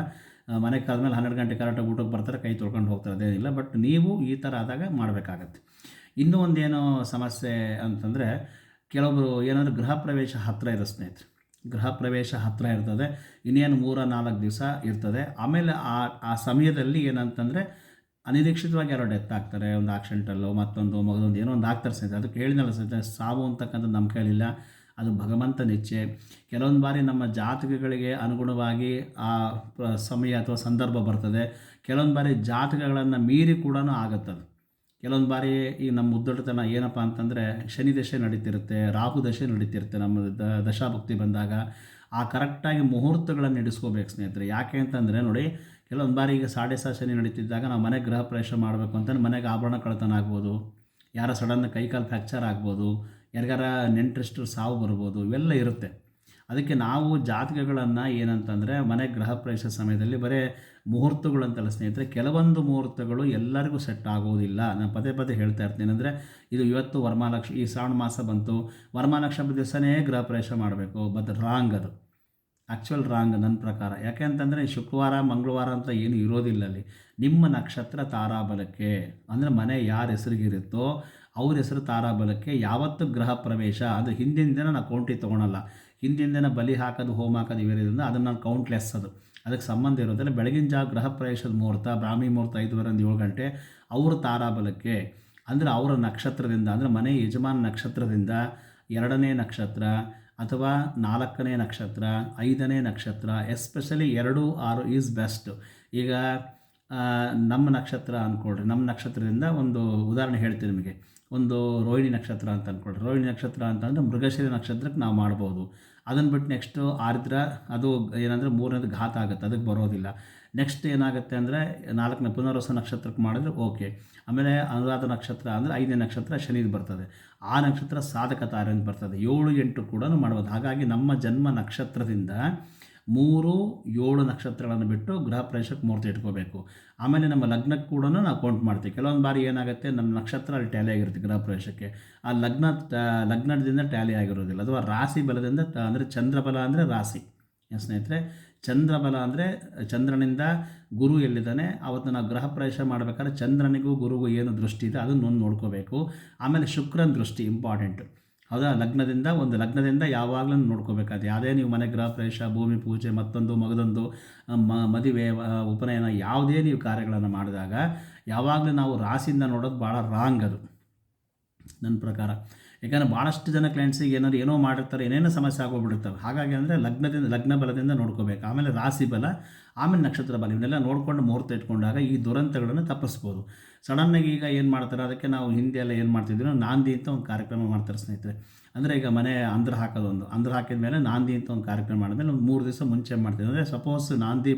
[SPEAKER 1] ಮನೆಗೆ ಆದಮೇಲೆ ಹನ್ನೆರಡು ಗಂಟೆ ಕರೆಕ್ಟಾಗಿ ಊಟಕ್ಕೆ ಬರ್ತಾರೆ, ಕೈ ತೊಳ್ಕೊಂಡು ಹೋಗ್ತಾರೆ, ಅದೇನಿಲ್ಲ. ಬಟ್ ನೀವು ಈ ಥರ ಆದಾಗ ಮಾಡಬೇಕಾಗತ್ತೆ. ಇನ್ನೂ ಒಂದೇನೋ ಸಮಸ್ಯೆ ಅಂತಂದರೆ ಕೆಲವೊಬ್ಬರು ಏನಾದರೂ ಗೃಹ ಪ್ರವೇಶ ಹತ್ತಿರ ಇರೋ ಸ್ನೇಹಿತರು. ಗೃಹ ಪ್ರವೇಶ ಹತ್ತಿರ ಇರ್ತದೆ. ಇನ್ನೇನು ಮೂರ ನಾಲ್ಕು ದಿವಸ ಇರ್ತದೆ. ಆಮೇಲೆ ಆ ಆ ಸಮಯದಲ್ಲಿ ಏನಂತಂದರೆ ಅನಿರೀಕ್ಷಿತವಾಗಿ ಯಾರೋ ಡೆತ್ ಆಗ್ತಾರೆ, ಒಂದು ಆಕ್ಸಿಡೆಂಟಲ್ಲೋ ಮತ್ತೊಂದು ಮಗದೊಂದು ಏನೋ ಒಂದು ಆಗ್ತಾರೆ ಸಹಿತ ಅದಕ್ಕೆ ಹೇಳಿದಲ್ಲ ಸಹಿತ ಸಾವು ಅಂತಕ್ಕಂಥ ನಮ್ಮ ಕೈಲಿಲ್ಲ ಅದು ಭಗವಂತ ನಿಚ್ಚೆ. ಕೆಲವೊಂದು ಬಾರಿ ನಮ್ಮ ಜಾತಕಗಳಿಗೆ ಅನುಗುಣವಾಗಿ ಆ ಸಮಯ ಅಥವಾ ಸಂದರ್ಭ ಬರ್ತದೆ. ಕೆಲವೊಂದು ಬಾರಿ ಜಾತಕಗಳನ್ನು ಮೀರಿ ಕೂಡ ಅದು. ಕೆಲವೊಂದು ಬಾರಿ ಈ ನಮ್ಮ ಮುದ್ದೊಡ್ಡತನ ಏನಪ್ಪ ಅಂತಂದರೆ, ಶನಿ ದಶೆ ನಡೀತಿರುತ್ತೆ, ರಾಹು ದಶೆ ನಡೀತಿರುತ್ತೆ ನಮ್ಮ ದ, ದಶಾಭಕ್ತಿ ಬಂದಾಗ. ಆ ಕರೆಕ್ಟಾಗಿ ಮುಹೂರ್ತಗಳನ್ನು ಇಡಿಸ್ಕೋಬೇಕು ಸ್ನೇಹಿತರೆ. ಯಾಕೆ ಅಂತಂದರೆ ನೋಡಿ ಕೆಲವೊಂದು ಬಾರಿ ಈಗ ಸಾಡೆ ಸಾ ನಡೀತಿದ್ದಾಗ ನಾವು ಮನೆಗೆ ಗೃಹ ಪ್ರವೇಶ ಮಾಡಬೇಕು ಅಂತಂದ್ರೆ ಮನೆಗೆ ಆಭರಣ ಕಳ್ತನ ಆಗ್ಬೋದು. ಯಾರ ಸಡನ್ ಕೈಕಾಲು ಫ್ರ್ಯಾಕ್ಚರ್ ಆಗ್ಬೋದು. ಯಾರಿಗಾರ ನೆಂಟರಿಷ್ಟು ಸಾವು ಬರ್ಬೋದು. ಇವೆಲ್ಲ ಇರುತ್ತೆ. ಅದಕ್ಕೆ ನಾವು ಜಾತಕಗಳನ್ನು ಏನಂತಂದರೆ ಮನೆ ಗೃಹ ಪ್ರವೇಶ ಸಮಯದಲ್ಲಿ ಬರೀ ಮುಹೂರ್ತಗಳಂತಲ್ಲ ಸ್ನೇಹಿತರೆ, ಕೆಲವೊಂದು ಮುಹೂರ್ತಗಳು ಎಲ್ಲರಿಗೂ ಸೆಟ್ ಆಗೋದಿಲ್ಲ. ನಾನು ಪದೇ ಪದೇ ಹೇಳ್ತಾ ಇರ್ತೀನಿ. ಅಂದರೆ ಇದು ಇವತ್ತು ವರಮಹಾಲಕ್ಷ್ಮಿ, ಈ ಶ್ರಾವಣ ಮಾಸ ಬಂತು. ವರಮಹಾಲಕ್ಷ್ಮಿ ದಿವಸನೇ ಗೃಹ ಪ್ರವೇಶ ಮಾಡಬೇಕು. ಬಟ್ ರಾಂಗ್ ಅದು. ಆ್ಯಕ್ಚುಯಲ್ ರಾಂಗ್ ನನ್ನ ಪ್ರಕಾರ. ಯಾಕೆ ಅಂತಂದರೆ ಶುಕ್ರವಾರ, ಮಂಗಳವಾರ ಅಂತ ಏನು ಇರೋದಿಲ್ಲ ಅಲ್ಲಿ. ನಿಮ್ಮ ನಕ್ಷತ್ರ ತಾರಾಬಲಕ್ಕೆ, ಅಂದರೆ ಮನೆ ಯಾರ ಹೆಸರಿಗಿರುತ್ತೋ ಅವ್ರ ಹೆಸರು ತಾರಾಬಲಕ್ಕೆ ಯಾವತ್ತು ಗೃಹ ಪ್ರವೇಶ. ಅದು ಹಿಂದಿನ ದಿನ ನಾನು ಕೌಂಟಿ ತೊಗೊಳಲ್ಲ. ಹಿಂದಿನ ದಿನ ಬಲಿ ಹಾಕೋದು, ಹೋಮ ಹಾಕೋದು ಇರೋದ್ರಿಂದ ಅದನ್ನು ನಾನು ಕೌಂಟ್ಲೆಸ್ ಅದು. ಅದಕ್ಕೆ ಸಂಬಂಧ ಇರೋದಿಲ್ಲ. ಬೆಳಗಿನ ಜಾವ ಗೃಹ ಪ್ರವೇಶದ ಮುಹೂರ್ತ, ಬ್ರಾಹ್ಮಿ ಮುಹೂರ್ತ ಐದುವರೆಯಿಂದ ಏಳು ಗಂಟೆ ಅವ್ರ ತಾರಾಬಲಕ್ಕೆ, ಅಂದರೆ ಅವರ ನಕ್ಷತ್ರದಿಂದ, ಅಂದರೆ ಮನೆ ಯಜಮಾನ ನಕ್ಷತ್ರದಿಂದ ಎರಡನೇ ನಕ್ಷತ್ರ ಅಥವಾ ನಾಲ್ಕನೇ ನಕ್ಷತ್ರ, ಐದನೇ ನಕ್ಷತ್ರ ಎಸ್ಪೆಷಲಿ ಎರಡು ಆರು ಈಸ್ ಬೆಸ್ಟ್ ಈಗ ನಮ್ಮ ನಕ್ಷತ್ರ ಅಂದ್ಕೊಳ್ರಿ ನಮ್ಮ ನಕ್ಷತ್ರದಿಂದ ಒಂದು ಉದಾಹರಣೆ ಹೇಳ್ತೀನಿ ನಿಮಗೆ. ಒಂದು ರೋಹಿಣಿ ನಕ್ಷತ್ರ ಅಂತ ಅಂದ್ಕೊಳ್ರಿ ರೋಹಿಣಿ ನಕ್ಷತ್ರ ಅಂತಂದರೆ ಮೃಗಶಿರ ನಕ್ಷತ್ರಕ್ಕೆ ನಾವು ಮಾಡ್ಬೋದು. ಅದನ್ನು ಬಿಟ್ಟು ನೆಕ್ಸ್ಟು ಆರ್ದ್ರ ಅದು ಏನಂದರೆ ಮೂರನೇದು ಘಾತ ಆಗುತ್ತೆ, ಅದಕ್ಕೆ ಬರೋದಿಲ್ಲ. ನೆಕ್ಸ್ಟ್ ಏನಾಗುತ್ತೆ ಅಂದರೆ ನಾಲ್ಕನೇ ಪುನರ್ವಸ ನಕ್ಷತ್ರಕ್ಕೆ ಮಾಡಿದ್ರೆ ಓಕೆ ಆಮೇಲೆ ಅನುರಾಧ ನಕ್ಷತ್ರ ಅಂದರೆ ಐದನೇ ನಕ್ಷತ್ರ ಶನಿದು ಬರ್ತದೆ. ಆ ನಕ್ಷತ್ರ ಸಾಧಕ ತಾರೆ ಅಂತ ಬರ್ತದೆ. ಏಳು ಎಂಟು ಕೂಡ ಮಾಡ್ಬೋದು. ಹಾಗಾಗಿ ನಮ್ಮ ಜನ್ಮ ನಕ್ಷತ್ರದಿಂದ ಮೂರು ಏಳು ನಕ್ಷತ್ರಗಳನ್ನು ಬಿಟ್ಟು ಗೃಹ ಪ್ರವೇಶಕ್ಕೆ ಮೂರ್ತಿ ಇಟ್ಕೋಬೇಕು. ಆಮೇಲೆ ನಮ್ಮ ಲಗ್ನಕ್ಕೆ ಕೂಡ ನಾವು ಕೌಂಟ್ ಮಾಡ್ತೀವಿ. ಕೆಲವೊಂದು ಬಾರಿ ಏನಾಗುತ್ತೆ, ನಮ್ಮ ನಕ್ಷತ್ರ ಅಲ್ಲಿ ಟ್ಯಾಲಿ ಆಗಿರುತ್ತೆ ಗೃಹ ಪ್ರವೇಶಕ್ಕೆ ಆ ಲಗ್ನ ಲಗ್ನದಿಂದ ಟ್ಯಾಲಿ ಆಗಿರೋದಿಲ್ಲ. ಅಥವಾ ರಾಶಿ ಬಲದಿಂದ ಅಂದರೆ ಚಂದ್ರಬಲ ಅಂದರೆ ರಾಶಿ. ಸ್ನೇಹಿತರೆ, ಚಂದ್ರಬಲ ಅಂದರೆ ಚಂದ್ರನಿಂದ ಗುರು ಎಲ್ಲಿದ್ದಾನೆ ಅವತ್ತು ನಾವು ಗ್ರಹ ಪ್ರವೇಶ ಮಾಡಬೇಕಾದ್ರೆ ಚಂದ್ರನಿಗೂ ಗುರುಗೂ ಏನು ದೃಷ್ಟಿ ಇದೆ, ಅದನ್ನು ನೋಡ್ಕೋಬೇಕು. ಆಮೇಲೆ ಶುಕ್ರನ ದೃಷ್ಟಿ ಇಂಪಾರ್ಟೆಂಟು ಹೌದಾ ಲಗ್ನದಿಂದ, ಒಂದು ಲಗ್ನದಿಂದ ಯಾವಾಗಲೂ ನೋಡ್ಕೋಬೇಕಾದ್ರೆ. ಯಾವುದೇ ನೀವು ಮನೆ ಗೃಹ ಪ್ರವೇಶ, ಭೂಮಿ ಪೂಜೆ, ಮತ್ತೊಂದು, ಮಗದೊಂದು ಮ, ಮದುವೆ ಉಪನಯನ, ಯಾವುದೇ ನೀವು ಕಾರ್ಯಗಳನ್ನು ಮಾಡಿದಾಗ ಯಾವಾಗಲೂ ನಾವು ರಾಸಿಯಿಂದ ನೋಡೋದು ಭಾಳ ರಾಂಗ್ ಅದು. ನನ್ನ ಪ್ರಕಾರ. ಯಾಕಂದರೆ ಭಾಳಷ್ಟು ಜನ ಕ್ಲೈಂಟ್ಸಿಗೆ ಏನಾದ್ರು ಏನೋ ಮಾಡಿರ್ತಾರೆ, ಏನೇನೋ ಸಮಸ್ಯೆ ಆಗೋಗ್ಬಿಡುತ್ತವೆ. ಹಾಗಾಗಿ ಅಂದರೆ ಲಗ್ನದಿಂದ, ಲಗ್ನ ಬಲದಿಂದ ನೋಡ್ಕೋಬೇಕು. ಆಮೇಲೆ ರಾಸಿ ಬಲ, ಆಮೇಲೆ ನಕ್ಷತ್ರ ಬಲ, ಇವನ್ನೆಲ್ಲ ನೋಡಿಕೊಂಡು ಮುಹೂರ್ತ ಇಟ್ಕೊಂಡಾಗ ಈ ದುರಂತಗಳನ್ನು ತಪ್ಪಿಸ್ಬೋದು. ಸಡನ್ನಾಗಿ ಈಗ ಏನು ಮಾಡ್ತಾರೆ? ಅದಕ್ಕೆ ನಾವು ಹಿಂದೆ ಎಲ್ಲ ಏನು ಮಾಡ್ತಿದ್ದೀವಿ ನಾಂದಿ ಅಂತ ಒಂದು ಕಾರ್ಯಕ್ರಮ ಮಾಡ್ತಾರೆ ಸ್ನೇಹಿತರೆ. ಅಂದರೆ ಈಗ ಮನೆ ಅಂದ್ರ ಹಾಕೋದೊಂದು ಅಂದ್ರ ಹಾಕಿದ ಮೇಲೆ ನಾಂದಿ ಅಂತ ಒಂದು ಕಾರ್ಯಕ್ರಮ ಮಾಡಿದ್ಮೇಲೆ ಒಂದು ಮೂರು ದಿವಸ ಮುಂಚೆ ಮಾಡ್ತೀವಿ ಅಂದರೆ ಸಪೋಸ್ ನಾಂದಿ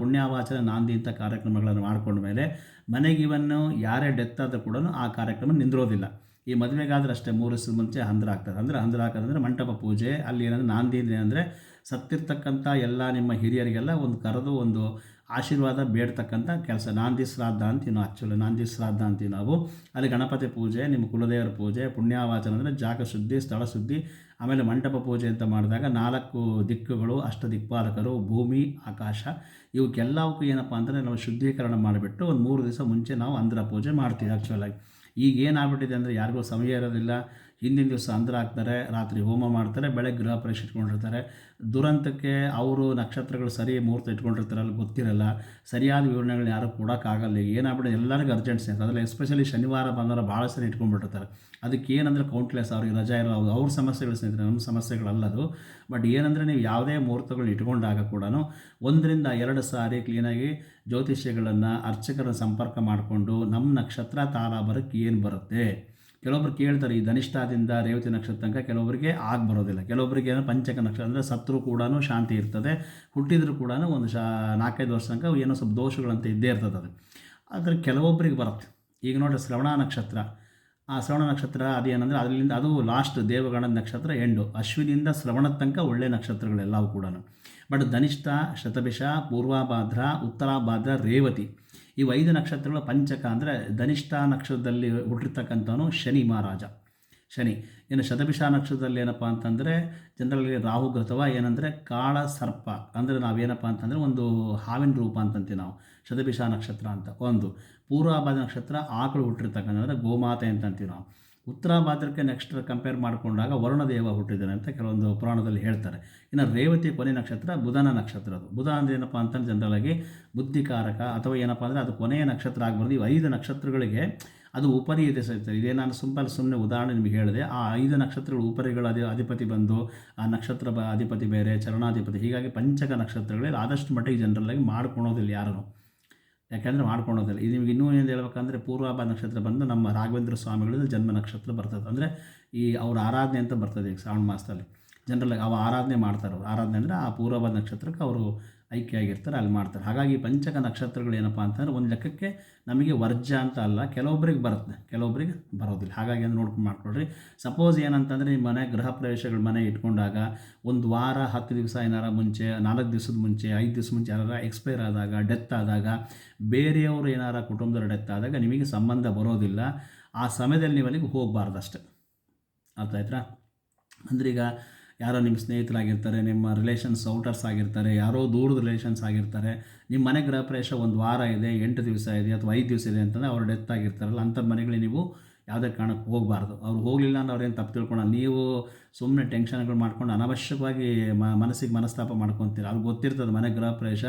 [SPEAKER 1] ಪುಣ್ಯವಾಚನ ನಾಂದಿ ಅಂತ ಕಾರ್ಯಕ್ರಮಗಳನ್ನು ಮಾಡ್ಕೊಂಡ ಮೇಲೆ ಮನೆಗಿವನ್ನು ಯಾರೇ ಡೆತ್ ಆದರೂ ಕೂಡ ಆ ಕಾರ್ಯಕ್ರಮ ನಿಂದಿರೋದಿಲ್ಲ. ಈ ಮದುವೆಗಾದ್ರೆ ಅಷ್ಟೇ ಮೂರು ದಿವಸದ ಮುಂಚೆ ಹಂದ್ರ ಹಾಕ್ತಾರೆ. ಅಂದರೆ ಹಂದ್ರ ಹಾಕೋದಂದರೆ ಮಂಟಪ ಪೂಜೆ, ಅಲ್ಲಿ ಏನಂದ್ರೆ ನಾಂದಿ ಅಂದರೆ ಸತ್ತಿರ್ತಕ್ಕಂಥ ಎಲ್ಲ ನಿಮ್ಮ ಹಿರಿಯರಿಗೆಲ್ಲ ಒಂದು ಕರೆದು ಒಂದು ಆಶೀರ್ವಾದ ಬೇಡ್ತಕ್ಕಂಥ ಕೆಲಸ. ನಾಂದಿ ಶ್ರಾದ್ದ ಅಂತೀವಿ ನಾವು ಆ್ಯಕ್ಚುಲಿ ನಾಂದಿ ಶ್ರಾದ್ದ ಅಂತೀವಿ ನಾವು ಅಲ್ಲಿ ಗಣಪತಿ ಪೂಜೆ, ನಿಮ್ಮ ಕುಲದೇವರ ಪೂಜೆ, ಪುಣ್ಯವಾಚನ ಅಂದರೆ ಜಾಗ ಶುದ್ಧಿ, ಸ್ಥಳ ಶುದ್ಧಿ, ಆಮೇಲೆ ಮಂಟಪ ಪೂಜೆ ಅಂತ ಮಾಡಿದಾಗ ನಾಲ್ಕು ದಿಕ್ಕುಗಳು, ಅಷ್ಟ ದಿಕ್ಪಾಲಕರು, ಭೂಮಿ, ಆಕಾಶ, ಇವಕ್ಕೆಲ್ಲವಕ್ಕೂ ಏನಪ್ಪ ಅಂದರೆ ನಾವು ಶುದ್ಧೀಕರಣ ಮಾಡಿಬಿಟ್ಟು ಒಂದು ಮೂರು ದಿವಸ ಮುಂಚೆ ನಾವು ಅಂದ್ರ ಪೂಜೆ ಮಾಡ್ತೀವಿ ಆ್ಯಕ್ಚುಲಾಗಿ ಈಗ ಏನಾಗ್ಬಿಟ್ಟಿದೆ ಅಂದರೆ ಯಾರಿಗೂ ಸಮಯ ಇರೋದಿಲ್ಲ. ಹಿಂದಿನ ದಿವಸ ಅಂದ್ರ ಹಾಕ್ತಾರೆ, ರಾತ್ರಿ ಹೋಮ ಮಾಡ್ತಾರೆ ಬೆಳಗ್ಗೆ ಗೃಹ ಪ್ರವೇಶ ಇಟ್ಕೊಂಡಿರ್ತಾರೆ. ದುರಂತಕ್ಕೆ ಅವರು ನಕ್ಷತ್ರಗಳು ಸರಿ ಮುಹೂರ್ತ ಇಟ್ಕೊಂಡಿರ್ತಾರಲ್ಲ ಗೊತ್ತಿರಲ್ಲ. ಸರಿಯಾದ ವಿವರಣೆಗಳನ್ನ ಯಾರು ಕೊಡೋಕ್ಕಾಗಲ್ಲ. ಏನಾಗ್ಬಿಟ್ಟು ಎಲ್ಲರಿಗೂ ಅರ್ಜೆಂಟ್ ಅಂತ ಅದರಲ್ಲಿ ಎಸ್ಪೆಷಲಿ ಶನಿವಾರ ಬಂದವರ ಭಾಳ ಸರಿ ಇಟ್ಕೊಂಡ್ಬಿಟ್ಟಿರ್ತಾರೆ. ಅದಕ್ಕೆ ಏನಂದರೆ ಕೌಂಟ್ಲೆಸ್ ಅವ್ರಿಗೆ ರಜಾ ಇರೋ ಅವ್ರ ಸಮಸ್ಯೆಗಳು ಸ್ನೇಹಿತರೆ, ನಮ್ಮ ಸಮಸ್ಯೆಗಳಲ್ಲದು ಬಟ್ ಏನಂದರೆ ನೀವು ಯಾವುದೇ ಮುಹೂರ್ತಗಳನ್ನ ಇಟ್ಕೊಂಡಾಗ ಕೂಡ ಒಂದರಿಂದ ಎರಡು ಸಾರಿ ಕ್ಲೀನಾಗಿ ಜ್ಯೋತಿಷ್ಯಗಳನ್ನು ಅರ್ಚಕರನ್ನು ಸಂಪರ್ಕ ಮಾಡಿಕೊಂಡು ನಮ್ಮ ನಕ್ಷತ್ರ ತಾರಾಬರಕ್ಕೆ ಏನು ಬರುತ್ತೆ? ಕೆಲವೊಬ್ರು ಕೇಳ್ತಾರೆ ಈ ಧನಿಷ್ಠಾದಿಂದ ರೇವತಿ ನಕ್ಷತ್ರ ತನಕ ಕೆಲವೊಬ್ಬರಿಗೆ ಆಗ ಬರೋದಿಲ್ಲ. ಕೆಲವೊಬ್ಬರಿಗೆ ಏನೋ ಪಂಚಕ ನಕ್ಷತ್ರ ಅಂದರೆ ಸತ್ರು ಕೂಡ ಶಾಂತಿ ಇರ್ತದೆ. ಹುಟ್ಟಿದ್ರು ಕೂಡ ಒಂದು ಶಾ ನಾಲ್ಕೈದು ವರ್ಷ ತನಕ ಏನೋ ಸ್ವಲ್ಪ ದೋಷಗಳಂತ ಇದ್ದೇ ಇರ್ತದೆ ಅದು. ಆದರೆ ಕೆಲವೊಬ್ಬರಿಗೆ ಬರುತ್ತೆ. ಈಗ ನೋಡಿ ಶ್ರವಣ ನಕ್ಷತ್ರ. ಆ ಶ್ರವಣ ನಕ್ಷತ್ರ ಅದೇನಂದರೆ ಅದರಿಂದ ಅದು ಲಾಸ್ಟ್ ದೇವಗಣದ ನಕ್ಷತ್ರ ಎಂಡು ಅಶ್ವಿನಿಂದ ಶ್ರವಣದ ತನಕ ಒಳ್ಳೆಯ ನಕ್ಷತ್ರಗಳೆಲ್ಲವೂ ಕೂಡ ಬಟ್ ಧನಿಷ್ಠ, ಶತಭಿಷ, ಪೂರ್ವಾಭಾದ್ರ, ಉತ್ತರಾಭಾದ್ರ, ರೇವತಿ. ಈ ಐದು ನಕ್ಷತ್ರಗಳ ಪಂಚಕ ಅಂದರೆ ಧನಿಷ್ಠ ನಕ್ಷತ್ರದಲ್ಲಿ ಹುಟ್ಟಿರ್ತಕ್ಕಂಥವನು ಶನಿ ಮಹಾರಾಜ. ಶನಿ. ಇನ್ನು ಶತಭಿಷ ನಕ್ಷತ್ರದಲ್ಲಿ ಏನಪ್ಪ ಅಂತಂದರೆ ಜನರಲ್ಲಿ ರಾಹುಗ್ರತವ ಏನಂದರೆ ಕಾಳ ಸರ್ಪ ಅಂದರೆ ನಾವೇನಪ್ಪ ಅಂತಂದರೆ ಒಂದು ಹಾವಿನ ರೂಪ ಅಂತಂತೀವಿ ನಾವು. ಶತಭಿಷ ನಕ್ಷತ್ರ ಅಂತ. ಒಂದು. ಪೂರ್ವಾಭಾದ ನಕ್ಷತ್ರ ಆಕಳು ಹುಟ್ಟಿರ್ತಕ್ಕಂಥ ಅಂದರೆ ಗೋಮಾತೆ ಅಂತಂತೀವಿ ನಾವು. ಉತ್ತರ ಭಾದ್ರಕ್ಕೆ ನೆಕ್ಸ್ಟ್ ಕಂಪೇರ್ ಮಾಡಿಕೊಂಡಾಗ ವರುಣದೇವ ಹುಟ್ಟಿದ್ದಾನೆ ಅಂತ ಕೆಲವೊಂದು ಪುರಾಣದಲ್ಲಿ ಹೇಳ್ತಾರೆ. ಇನ್ನು ರೇವತಿ ಕೊನೆ ನಕ್ಷತ್ರ ಬುಧನ ನಕ್ಷತ್ರ ಅದು. ಬುಧ ಅಂದರೆ ಏನಪ್ಪ ಅಂತಂದ್ರೆ ಜನರಲಾಗಿ ಬುದ್ಧಿಕಾರಕ ಅಥವಾ ಏನಪ್ಪ ಅಂದರೆ ಅದು ಕೊನೆಯ ನಕ್ಷತ್ರ ಆಗಬಾರ್ದು. ಇವು ಐದು ನಕ್ಷತ್ರಗಳಿಗೆ ಅದು ಉಪರಿ ಇದೆ ಸಹಿತ ಇದೇ ನಾನು ಸುಂಪಲ್ ಸುಮ್ಮನೆ ಉದಾಹರಣೆ ನಿಮಗೆ ಹೇಳಿದೆ. ಆ ಐದು ನಕ್ಷತ್ರಗಳು ಉಪರಿಗಳ ಅಧಿ ಅಧಿಪತಿ ಬಂದು, ಆ ನಕ್ಷತ್ರ ಅಧಿಪತಿ ಬೇರೆ, ಚರಣಾಧಿಪತಿ. ಹೀಗಾಗಿ ಪಂಚಕ ನಕ್ಷತ್ರಗಳಲ್ಲಿ ಆದಷ್ಟು ಮಟ್ಟಿಗೆ ಜನರಲ್ಲಾಗಿ ಮಾಡ್ಕೊಳೋದಿಲ್ಲ ಯಾರೂ ಯಾಕೆಂದರೆ ಮಾಡ್ಕೊಳೋದಿಲ್ಲ ಇದು ನಿಮಗೆ ಇನ್ನೂ ಏನು ಹೇಳ್ಬೇಕಂದ್ರೆ ಪೂರ್ವಾಭ ನಕ್ಷತ್ರ ಬಂದು ನಮ್ಮ ರಾಘವೇಂದ್ರ ಸ್ವಾಮಿಗಳಿಂದ ಜನ್ಮ ನಕ್ಷತ್ರ ಬರ್ತದೆ. ಅಂದರೆ ಈ ಅವ್ರ ಆರಾಧನೆ ಅಂತ ಬರ್ತದೆ ಈಗ ಶ್ರಾವಣ ಮಾಸದಲ್ಲಿ. ಜನರಲ್ ಅವ ಆರಾಧನೆ ಮಾಡ್ತಾರೆ ಆರಾಧನೆ ಅಂದರೆ ಆ ಪೂರ್ವ ನಕ್ಷತ್ರಕ್ಕೆ ಅವರು ಐಕ್ಯಾಗಿರ್ತಾರೆ ಅಲ್ಲಿ ಮಾಡ್ತಾರೆ. ಹಾಗಾಗಿ ಪಂಚಕ ನಕ್ಷತ್ರಗಳು ಏನಪ್ಪ ಅಂತಂದರೆ ಒಂದು ಲೆಕ್ಕಕ್ಕೆ ನಮಗೆ ವರ್ಜ ಅಂತ ಅಲ್ಲ, ಕೆಲವೊಬ್ರಿಗೆ ಬರುತ್ತೆ, ಕೆಲವೊಬ್ರಿಗೆ ಬರೋದಿಲ್ಲ. ಹಾಗಾಗಿ ಅದು ನೋಡ್ಕೊಂಡು ಮಾಡ್ಕೊಳ್ರಿ. ಸಪೋಸ್ ಏನಂತಂದರೆ ನಿಮ್ಮ ಮನೆ, ಗೃಹ ಪ್ರವೇಶಗಳು ಮನೆ ಇಟ್ಕೊಂಡಾಗ ಒಂದು ವಾರ, ಹತ್ತು ದಿವಸ ಏನಾರ ಮುಂಚೆ, ನಾಲ್ಕು ದಿವಸದ ಮುಂಚೆ, ಐದು ದಿವಸ ಮುಂಚೆ ಏನಾರ ಎಕ್ಸ್ಪೈರ್ ಆದಾಗ ಡೆತ್ ಆದಾಗ, ಬೇರೆಯವರು ಏನಾರ ಕುಟುಂಬದವ್ರು ಡೆತ್ ಆದಾಗ ನಿಮಗೆ ಸಂಬಂಧ ಬರೋದಿಲ್ಲ. ಆ ಸಮಯದಲ್ಲಿ ನೀವು ಅಲ್ಲಿಗೆ ಹೋಗಬಾರ್ದಷ್ಟೆ. ಅರ್ಥ ಆಯ್ತಾ? ಅಂದ್ರೆ ಈಗ ಯಾರೋ ನಿಮ್ಮ ಸ್ನೇಹಿತರಾಗಿರ್ತಾರೆ, ನಿಮ್ಮ ರಿಲೇಷನ್ಸ್ ಔಟರ್ಸ್ ಆಗಿರ್ತಾರೆ, ಯಾರೋ ದೂರದ ರಿಲೇಷನ್ಸ್ ಆಗಿರ್ತಾರೆ, ನಿಮ್ಮ ಮನೆ ಗೃಹ ಪ್ರವೇಶ ಒಂದು ವಾರ ಇದೆ, ಎಂಟು ದಿವಸ ಇದೆ ಅಥವಾ ಐದು ದಿವಸ ಇದೆ ಅಂತಂದರೆ ಅವ್ರು ಡೆತ್ ಆಗಿರ್ತಾರಲ್ಲ, ಅಂಥ ಮನೆಗಳಿಗೆ ನೀವು ಯಾವುದೇ ಕಾರಣಕ್ಕೆ ಹೋಗಬಾರ್ದು. ಅವ್ರು ಹೋಗಲಿಲ್ಲ ಅಂದ್ರೆ ಅವ್ರೇನು ತಪ್ಪು ತಿಳ್ಕೊಳ ನೀವು ಸುಮ್ಮನೆ ಟೆನ್ಷನ್ಗಳು ಮಾಡ್ಕೊಂಡು ಅನವಶ್ಯಕವಾಗಿ ಮನಸ್ಸಿಗೆ ಮನಸ್ತಾಪ ಮಾಡ್ಕೊತೀರ. ಅವ್ರಿಗೆ ಗೊತ್ತಿರ್ತದೆ ಮನೆ ಗೃಹ ಪ್ರವೇಶ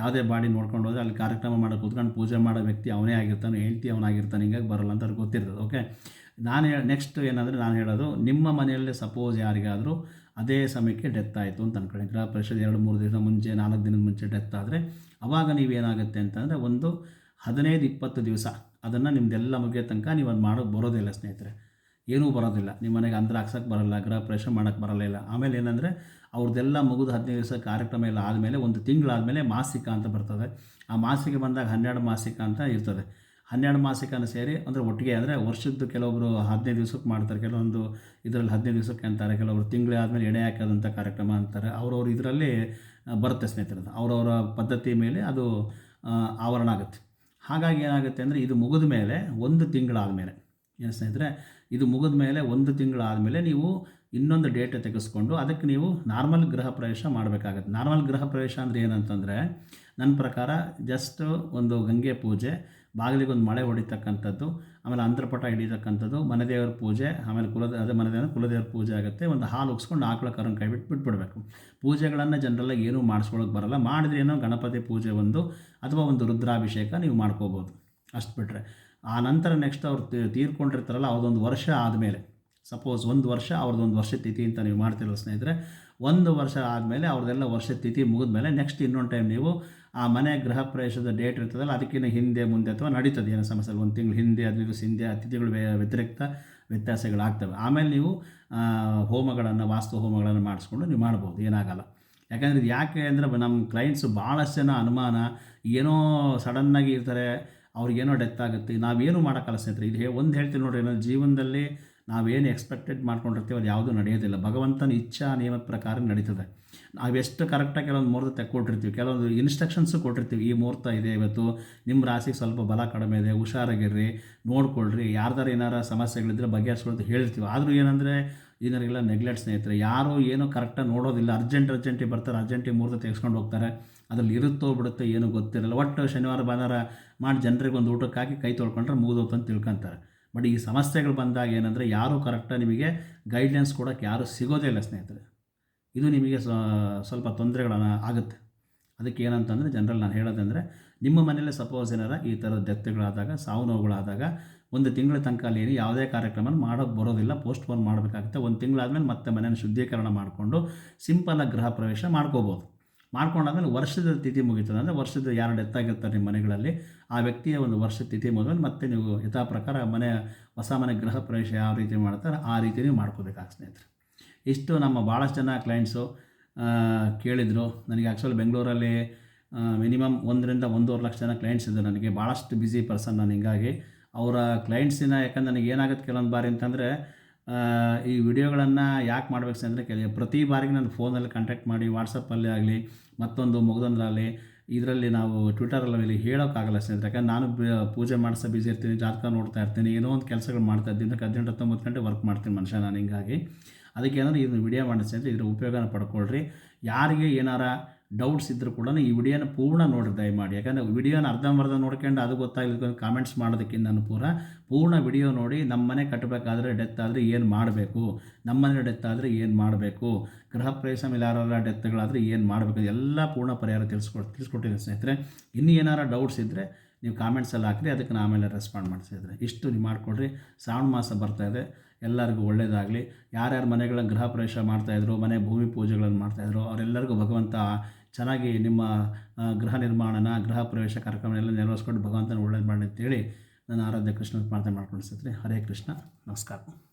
[SPEAKER 1] ಯಾವುದೇ ಬಾಡಿ ನೋಡ್ಕೊಂಡು ಹೋದ್ರೆ ಅಲ್ಲಿ ಕಾರ್ಯಕ್ರಮ ಮಾಡಿ ಕೂತ್ಕೊಂಡು ಪೂಜೆ ಮಾಡೋ ವ್ಯಕ್ತಿ ಅವನೇ ಆಗಿರ್ತಾನೆ, ಹೆಂಡ್ತಿ ಅವನಾಗಿರ್ತಾನೆ ಹಿಂಗಾಗಿ ಬರೋಲ್ಲ ಅಂತ ಅವ್ರಿಗೆ ಗೊತ್ತಿರ್ತದೆ ಓಕೆ ನಾನು ಹೇಳಿ ನೆಕ್ಸ್ಟ್ ಏನಂದರೆ ನಾನು ಹೇಳೋದು, ನಿಮ್ಮ ಮನೆಯಲ್ಲೇ ಸಪೋಸ್ ಯಾರಿಗಾದರೂ ಅದೇ ಸಮಯಕ್ಕೆ ಡೆತ್ ಆಯಿತು ಅಂತ ಅನ್ಕೊಳ್ಳಿ ಗೃಹ ಪರಿಷತ್ ಎರಡು ಮೂರು ದಿವಸ ಮುಂಚೆ, ನಾಲ್ಕು ದಿನದ ಮುಂಚೆ ಡೆತ್ ಆದರೆ ಅವಾಗ ನೀವೇನಾಗುತ್ತೆ ಅಂತಂದರೆ ಒಂದು ಹದಿನೈದು ಇಪ್ಪತ್ತು ದಿವಸ ಅದನ್ನು ನಿಮ್ಮದೆಲ್ಲ ಮುಗಿಯೋ ತನಕ ನೀವು ಅದು ಮಾಡೋಕ್ಕೆ ಬರೋದಿಲ್ಲ ಸ್ನೇಹಿತರೆ. ಏನೂ ಬರೋದಿಲ್ಲ. ನಿಮ್ಮ ಮನೆಗೆ ಅಂದ್ರ ಹಾಕ್ಸೋಕ್ಕೆ ಬರೋಲ್ಲ, ಗೃಹ ಪ್ರವೇಶ ಮಾಡೋಕ್ಕೆ ಬರಲ್ಲ ಇಲ್ಲ. ಆಮೇಲೆ ಏನಂದರೆ ಅವ್ರದ್ದೆಲ್ಲ ಮುಗಿದು ಹದಿನೈದು ದಿವಸ ಕಾರ್ಯಕ್ರಮ ಎಲ್ಲ ಆದಮೇಲೆ ಒಂದು ತಿಂಗಳಾದಮೇಲೆ ಮಾಸಿಕ ಅಂತ ಬರ್ತದೆ. ಆ ಮಾಸಿಕ ಬಂದಾಗ ಹನ್ನೆರಡು ಮಾಸಿಕ ಅಂತ ಇರ್ತದೆ. ಹನ್ನೆರಡು ಮಾಸಿಕನ ಸೇರಿ ಅಂದರೆ ಒಟ್ಟಿಗೆ ಅಂದರೆ ವರ್ಷದ್ದು ಕೆಲವೊಬ್ಬರು ಹದಿನೈದು ದಿವಸಕ್ಕೆ ಮಾಡ್ತಾರೆ, ಕೆಲವೊಂದು ಇದರಲ್ಲಿ ಹದಿನೈದು ದಿವಸಕ್ಕೆ ಅಂತಾರೆ ಕೆಲವರು ತಿಂಗಳು ಆದಮೇಲೆ ಎಣೆ ಹಾಕೋದಂಥ ಕಾರ್ಯಕ್ರಮ ಅಂತಾರೆ. ಅವ್ರವ್ರ ಇದರಲ್ಲಿ ಬರುತ್ತೆ ಸ್ನೇಹಿತರದು ಅವರವರ ಪದ್ಧತಿ ಮೇಲೆ ಅದು ಆವರಣ ಆಗುತ್ತೆ. ಹಾಗಾಗಿ ಏನಾಗುತ್ತೆ ಅಂದರೆ ಇದು ಮುಗಿದ ಮೇಲೆ ಒಂದು ತಿಂಗಳಾದ ಮೇಲೆ ಏನು ಸ್ನೇಹಿತರೆ, ಇದು ಮುಗಿದ ಮೇಲೆ ಒಂದು ತಿಂಗಳಾದಮೇಲೆ ನೀವು ಇನ್ನೊಂದು ಡೇಟ್ ತೆಗೆಸ್ಕೊಂಡು ಅದಕ್ಕೆ ನೀವು ನಾರ್ಮಲ್ ಗೃಹ ಪ್ರವೇಶ ಮಾಡಬೇಕಾಗತ್ತೆ. ನಾರ್ಮಲ್ ಗೃಹ ಪ್ರವೇಶ ಅಂದರೆ ಏನಂತಂದರೆ ನನ್ನ ಪ್ರಕಾರ ಜಸ್ಟ್ ಒಂದು ಗಂಗೆ ಪೂಜೆ, ಬಾಗಿಲಿಗೊಂದು ಮಳೆ ಹೊಡಿತಕ್ಕಂಥದ್ದು, ಆಮೇಲೆ ಅಂತರಪಟ ಹಿಡಿತಕ್ಕಂಥದ್ದು ಮನೆದೇವರ ಪೂಜೆ, ಆಮೇಲೆ ಕುಲದ ಅದೇ ಮನೆದೇವರ ಕುಲದೇವರ ಪೂಜೆ ಆಗುತ್ತೆ. ಒಂದು ಹಾಲು ಉಗ್ಸ್ಕೊಂಡು ಆಕಳ ಕರನ್ನು ಕೈ ಬಿಟ್ಟು ಬಿಟ್ಬಿಡ್ಬೇಕು. ಪೂಜೆಗಳನ್ನು ಜನರಲ್ಲಾಗಿ ಏನೂ ಮಾಡಿಸ್ಕೊಳ್ಳೋಕೆ ಬರಲ್ಲ. ಮಾಡಿದ್ರೆ ಏನೋ ಗಣಪತಿ ಪೂಜೆ ಒಂದು ಅಥವಾ ಒಂದು ರುದ್ರಾಭಿಷೇಕ ನೀವು ಮಾಡ್ಕೋಬೋದು. ಅಷ್ಟು ಬಿಟ್ಟರೆ ಆ ನಂತರ ನೆಕ್ಸ್ಟ್ ಅವ್ರು ತೀರ್ಕೊಂಡಿರ್ತಾರಲ್ಲ ಅವ್ರದ್ದೊಂದು ವರ್ಷ ಆದಮೇಲೆ. ಸಪೋಸ್ ಒಂದು ವರ್ಷ ಅವ್ರದ್ದೊಂದು ವರ್ಷ ತಿಥಿ ಅಂತ ನೀವು ಮಾಡ್ತಿರೋ ಸ್ನೇಹಿತರೆ, ಒಂದು ವರ್ಷ ಆದಮೇಲೆ ಅವ್ರದ್ದೆಲ್ಲ ವರ್ಷ ತಿಥಿ ಮುಗಿದ್ಮೇಲೆ ನೆಕ್ಸ್ಟ್ ಇನ್ನೊಂದು ಟೈಮ್ ನೀವು ಆ ಮನೆ ಗೃಹ ಪ್ರವೇಶದ ಡೇಟ್ ಇರ್ತದಲ್ಲ ಅದಕ್ಕಿಂತ ಹಿಂದೆ ಮುಂದೆ ಅಥವಾ ನಡೀತದೆ. ಏನೋ ಸಮಸ್ಯೆ ಒಂದು ತಿಂಗಳು ಹಿಂದೆ ಹದಿನೈದು ದಿವಸ ಹಿಂದೆ, ಅತಿಥಿಗಳು ವ್ಯತಿರಿಕ್ತ ವ್ಯತ್ಯಾಸಗಳಾಗ್ತವೆ ಆಮೇಲೆ ನೀವು ಹೋಮಗಳನ್ನು, ವಾಸ್ತು ಹೋಮಗಳನ್ನು ಮಾಡಿಸ್ಕೊಂಡು ನೀವು ಮಾಡ್ಬೋದು. ಏನಾಗಲ್ಲ. ಯಾಕಂದರೆ ಇದು ಯಾಕೆ ಅಂದರೆ ನಮ್ಮ ಕ್ಲೈಂಟ್ಸು ಭಾಳಷ್ಟು ಜನ ಅನುಮಾನ, ಏನೋ ಸಡನ್ನಾಗಿ ಇರ್ತಾರೆ, ಅವ್ರಿಗೇನೋ ಡೆತ್ ಆಗುತ್ತೆ, ನಾವೇನು ಮಾಡೋಕ್ಕಲ್ಲ ಸ್ನೇಹಿತರೆ. ಇದು ಒಂದು ಹೇಳ್ತೀನಿ ನೋಡಿರಿ, ನನ್ನ ಜೀವನದಲ್ಲಿ ನಾವೇನು ಎಕ್ಸ್ಪೆಕ್ಟೆಡ್ ಮಾಡ್ಕೊಂಡಿರ್ತೀವಿ ಅದು ಯಾವುದೂ ನಡೆಯೋದಿಲ್ಲ. ಭಗವಂತನ ಇಚ್ಛಾ ನಿಯಮದ ಪ್ರಕಾರ ನಡೀತದೆ. ನಾವೆಷ್ಟು ಕರೆಕ್ಟಾಗಿ ಕೆಲವೊಂದು ಮುಹೂರ್ತ ತೆಕ್ಕೊಟ್ಟಿರ್ತೀವಿ ಕೆಲವೊಂದು ಇನ್ಸ್ಟ್ರಕ್ಷನ್ಸು ಕೊಟ್ಟಿರ್ತೀವಿ. ಈ ಮುಹೂರ್ತ ಇದೆ ಇವತ್ತು ನಿಮ್ಮ ರಾಶಿಗೆ ಸ್ವಲ್ಪ ಬಲ ಕಡಿಮೆ ಇದೆ, ಹುಷಾರಾಗಿರ್ರಿ, ನೋಡ್ಕೊಳ್ರಿ, ಯಾರ್ದಾರು ಏನಾರ ಸಮಸ್ಯೆಗಳಿದ್ರೆ ಬಗೆಹರಿಸ್ಕೊಳ್ತು ಹೇಳ್ತೀವಿ. ಆದರೂ ಏನಂದರೆ, ಇದನ್ನೆಲ್ಲ ನೆಗ್ಲೆಕ್ಟ್ ಸ್ನೇಹಿತರೆ, ಯಾರೂ ಏನೂ ಕರೆಕ್ಟಾಗಿ ನೋಡೋದಿಲ್ಲ ಅರ್ಜೆಂಟ್ ಅರ್ಜೆಂಟಿಗೆ ಬರ್ತಾರೆ ಅರ್ಜೆಂಟಿಗೆ ಮುಹೂರ್ತ ತೆಗೆಸ್ಕೊಂಡು ಹೋಗ್ತಾರೆ, ಅದ್ರಲ್ಲಿ ಇರುತ್ತೋ ಬಿಡುತ್ತೋ ಏನೂ ಗೊತ್ತಿರಲ್ಲ. ಒಟ್ಟು ಶನಿವಾರ, ಭಾನುವಾರ ಮಾಡಿ ಜನರಿಗೆ ಒಂದು ಊಟಕ್ಕೆ ಹಾಕಿ ಕೈ ತೊಳ್ಕೊಂಡ್ರೆ ಮುಗಿದೋತು ಅಂತ ತಿಳ್ಕೊತಾರೆ. ಬಟ್ ಈ ಸಮಸ್ಯೆಗಳು ಬಂದಾಗ ಏನಂದರೆ ಯಾರೂ ಕರೆಕ್ಟಾಗಿ ನಿಮಗೆ ಗೈಡ್ಲೈನ್ಸ್ ಕೊಡೋಕ್ಕೆ ಯಾರೂ ಸಿಗೋದೇ ಇಲ್ಲ ಸ್ನೇಹಿತರೆ. ಇದು ನಿಮಗೆ ಸ್ವಲ್ಪ ತೊಂದರೆಗಳನ್ನು ಆಗುತ್ತೆ. ಅದಕ್ಕೆ ಏನಂತಂದರೆ ಜನರಲ್ ನಾನು ಹೇಳೋದಂದರೆ ನಿಮ್ಮ ಮನೇಲೆ ಸಪೋಸ್ ಏನಾರ ಈ ಥರದ ಡೆತ್ಗಳಾದಾಗ ಸಾವು ನೋವುಗಳಾದಾಗ ಒಂದು ತಿಂಗಳ ತನಕ ಅಲ್ಲಿ ಯಾವುದೇ ಕಾರ್ಯಕ್ರಮ ಮಾಡೋಕ್ಕೆ ಬರೋದಿಲ್ಲ ಪೋಸ್ಟ್ಪೋನ್ ಮಾಡಬೇಕಾಗುತ್ತೆ. ಒಂದು ತಿಂಗಳಾದಮೇಲೆ ಮತ್ತೆ ಮನೆಯನ್ನು ಶುದ್ಧೀಕರಣ ಮಾಡಿಕೊಂಡು ಸಿಂಪಲಾಗಿ ಗೃಹ ಪ್ರವೇಶ ಮಾಡ್ಕೋಬೋದು. ಮಾಡ್ಕೊಂಡಾದ್ಮೇಲೆ ವರ್ಷದ ತಿಥಿ ಮುಗೀತದೆ. ಅಂದರೆ ವರ್ಷದ ಯಾರು ಡೆತ್ ಆಗಿರ್ತಾರೆ ನಿಮ್ಮ ಮನೆಗಳಲ್ಲಿ. ಆ ವ್ಯಕ್ತಿಯ ಒಂದು ವರ್ಷದ ತಿಥಿ ಮೊದಲು ಮತ್ತೆ ನೀವು ಯಥಾ ಪ್ರಕಾರ ಮನೆ, ಹೊಸ ಮನೆ ಗೃಹ ಪ್ರವೇಶ ಯಾವ ರೀತಿ ಮಾಡ್ತಾರೆ ಆ ರೀತಿ ನೀವು ಸ್ನೇಹಿತರೆ? ಇಷ್ಟು ನಮ್ಮ ಭಾಳಷ್ಟು ಜನ ಕ್ಲೈಂಟ್ಸು ಕೇಳಿದರು. ನನಗೆ ಆ್ಯಕ್ಚುಲಿ ಬೆಂಗಳೂರಲ್ಲಿ ಮಿನಿಮಮ್ ಒಂದರಿಂದ ಒಂದೂವರೆ ಲಕ್ಷ ಜನ ಕ್ಲೈಂಟ್ಸ್ ಇದ್ದರು ನನಗೆ ಭಾಳಷ್ಟು ಬ್ಯುಸಿ ಪರ್ಸನ್ ನಾನು ಹಿಂಗಾಗಿ. ಅವರ ಕ್ಲೈಂಟ್ಸಿನ ಯಾಕಂದ್ರೆ ನನಗೆ ಏನಾಗುತ್ತೆ ಕೆಲವೊಂದು ಬಾರಿ ಅಂತಂದರೆ ಈ ವಿಡಿಯೋಗಳನ್ನು ಯಾಕೆ ಮಾಡಬೇಕು ಅಂದರೆ ಕೆಲ ಪ್ರತಿ ಬಾರಿಗೆ ನಾನು ಫೋನಲ್ಲಿ ಕಾಂಟ್ಯಾಕ್ಟ್ ಮಾಡಿ ವಾಟ್ಸಪ್ಪಲ್ಲಿ ಆಗಲಿ, ಮತ್ತೊಂದು ಮುಗ್ದೊಂದರಲ್ಲಿ ಇದರಲ್ಲಿ ನಾವು ಟ್ವಿಟರಲ್ಲಿ ಹೇಳೋಕ್ಕಾಗಲ್ಲ ಸ್ನೇಹಿತರೆ ಯಾಕಂದ್ರೆ ನಾನು ಪೂಜೆ ಮಾಡಿಸೋ ಬಿಸಿ ಇರ್ತೀನಿ, ಜಾತಕ ನೋಡ್ತಾ ಇರ್ತೀನಿ, ಏನೋ ಒಂದು ಕೆಲಸಗಳು ಮಾಡ್ತಾ ಇದ್ದೀನಿ. ಹದಿನೆಂಟು ಹತ್ತೊಂಬತ್ತು ಗಂಟೆ ವರ್ಕ್ ಮಾಡ್ತೀನಿ ಮನುಷ್ಯ ನಾನು ಹಿಂಗಾಗಿ. ಅದಕ್ಕೆ ಏನಾದರೂ ಇದನ್ನು ವಿಡಿಯೋ ಮಾಡಿಸಿ ಸ್ನೇಹಿತರೆ ಇದ್ರ ಉಪಯೋಗನ ಪಡ್ಕೊಳ್ರಿ. ಯಾರಿಗೆ ಏನಾರ ಡೌಟ್ಸ್ ಇದ್ದರೂ ಕೂಡ ಈ ವಿಡಿಯೋನ ಪೂರ್ಣ ನೋಡಿ ದಯಮಾಡಿ. ಯಾಕಂದರೆ ವಿಡಿಯೋನ ಅರ್ಧಂಬರ್ಧ ನೋಡ್ಕೊಂಡು ಅದು ಗೊತ್ತಾಗಲಿಕ್ಕೆ ಕಾಮೆಂಟ್ಸ್ ಮಾಡೋದಕ್ಕಿಂತ ಪೂರ ಪೂರ್ಣ ವಿಡಿಯೋ ನೋಡಿ ನಮ್ಮ ಮನೆ ಕಟ್ಟಬೇಕಾದ್ರೆ ಡೆತ್ ಆದರೆ ಏನು ಮಾಡಬೇಕು? ನಮ್ಮ ಮನೆ ಡೆತ್ ಆದರೆ ಏನು ಮಾಡಬೇಕು? ಗೃಹ ಪ್ರವೇಶ ಮೇಲೆ ಯಾರ ಡೆತ್ಗಳಾದರೆ ಏನು ಮಾಡಬೇಕು? ಎಲ್ಲ ಪೂರ್ಣ ಪರಿಹಾರ ತಿಳಿಸ್ಕೊಡ್, ತಿಳಿಸ್ಕೊಟ್ಟಿದ್ದೀನಿ ಸ್ನೇಹಿತರೆ. ಇನ್ನೂ ಏನಾರು ಡೌಟ್ಸ್ ಇದ್ದರೆ ನೀವು ಕಾಮೆಂಟ್ಸಲ್ಲಿ ಹಾಕಿರಿ, ಅದಕ್ಕೆ ನಾನು ಆಮೇಲೆ ರೆಸ್ಪಾಂಡ್ ಮಾಡಿಸಿದ್ರೆ ಇಷ್ಟು ನೀವು ಮಾಡಿಕೊಡ್ರಿ. ಶ್ರಾವಣ ಮಾಸ ಬರ್ತಾಯಿದೆ ಎಲ್ಲರಿಗೂ ಒಳ್ಳೆಯದಾಗಲಿ ಯಾರ್ಯಾರು ಮನೆಗಳ ಗೃಹ ಪ್ರವೇಶ ಮಾಡ್ತಾಯಿದ್ರು ಮನೆ ಭೂಮಿ ಪೂಜೆಗಳನ್ನು ಮಾಡ್ತಾಯಿದ್ರು ಅವರೆಲ್ಲರಿಗೂ ಭಗವಂತ ಚೆನ್ನಾಗಿ ನಿಮ್ಮ ಗೃಹ ನಿರ್ಮಾಣನ, ಗೃಹ ಪ್ರವೇಶ ಕಾರ್ಯಕ್ರಮ ಎಲ್ಲ ನೆರವೇರಿಸ್ಕೊಂಡು ಭಗವಂತನ ಒಳ್ಳೇದು ಮಾಡಿ ಅಂತೇಳಿ ನಾನು ಆರಾಧ್ಯ ಕೃಷ್ಣ ಪ್ರಾರ್ಥನೆ ಮಾಡ್ಕೊಂಡು ಹರೇ ಕೃಷ್ಣ. ನಮಸ್ಕಾರ.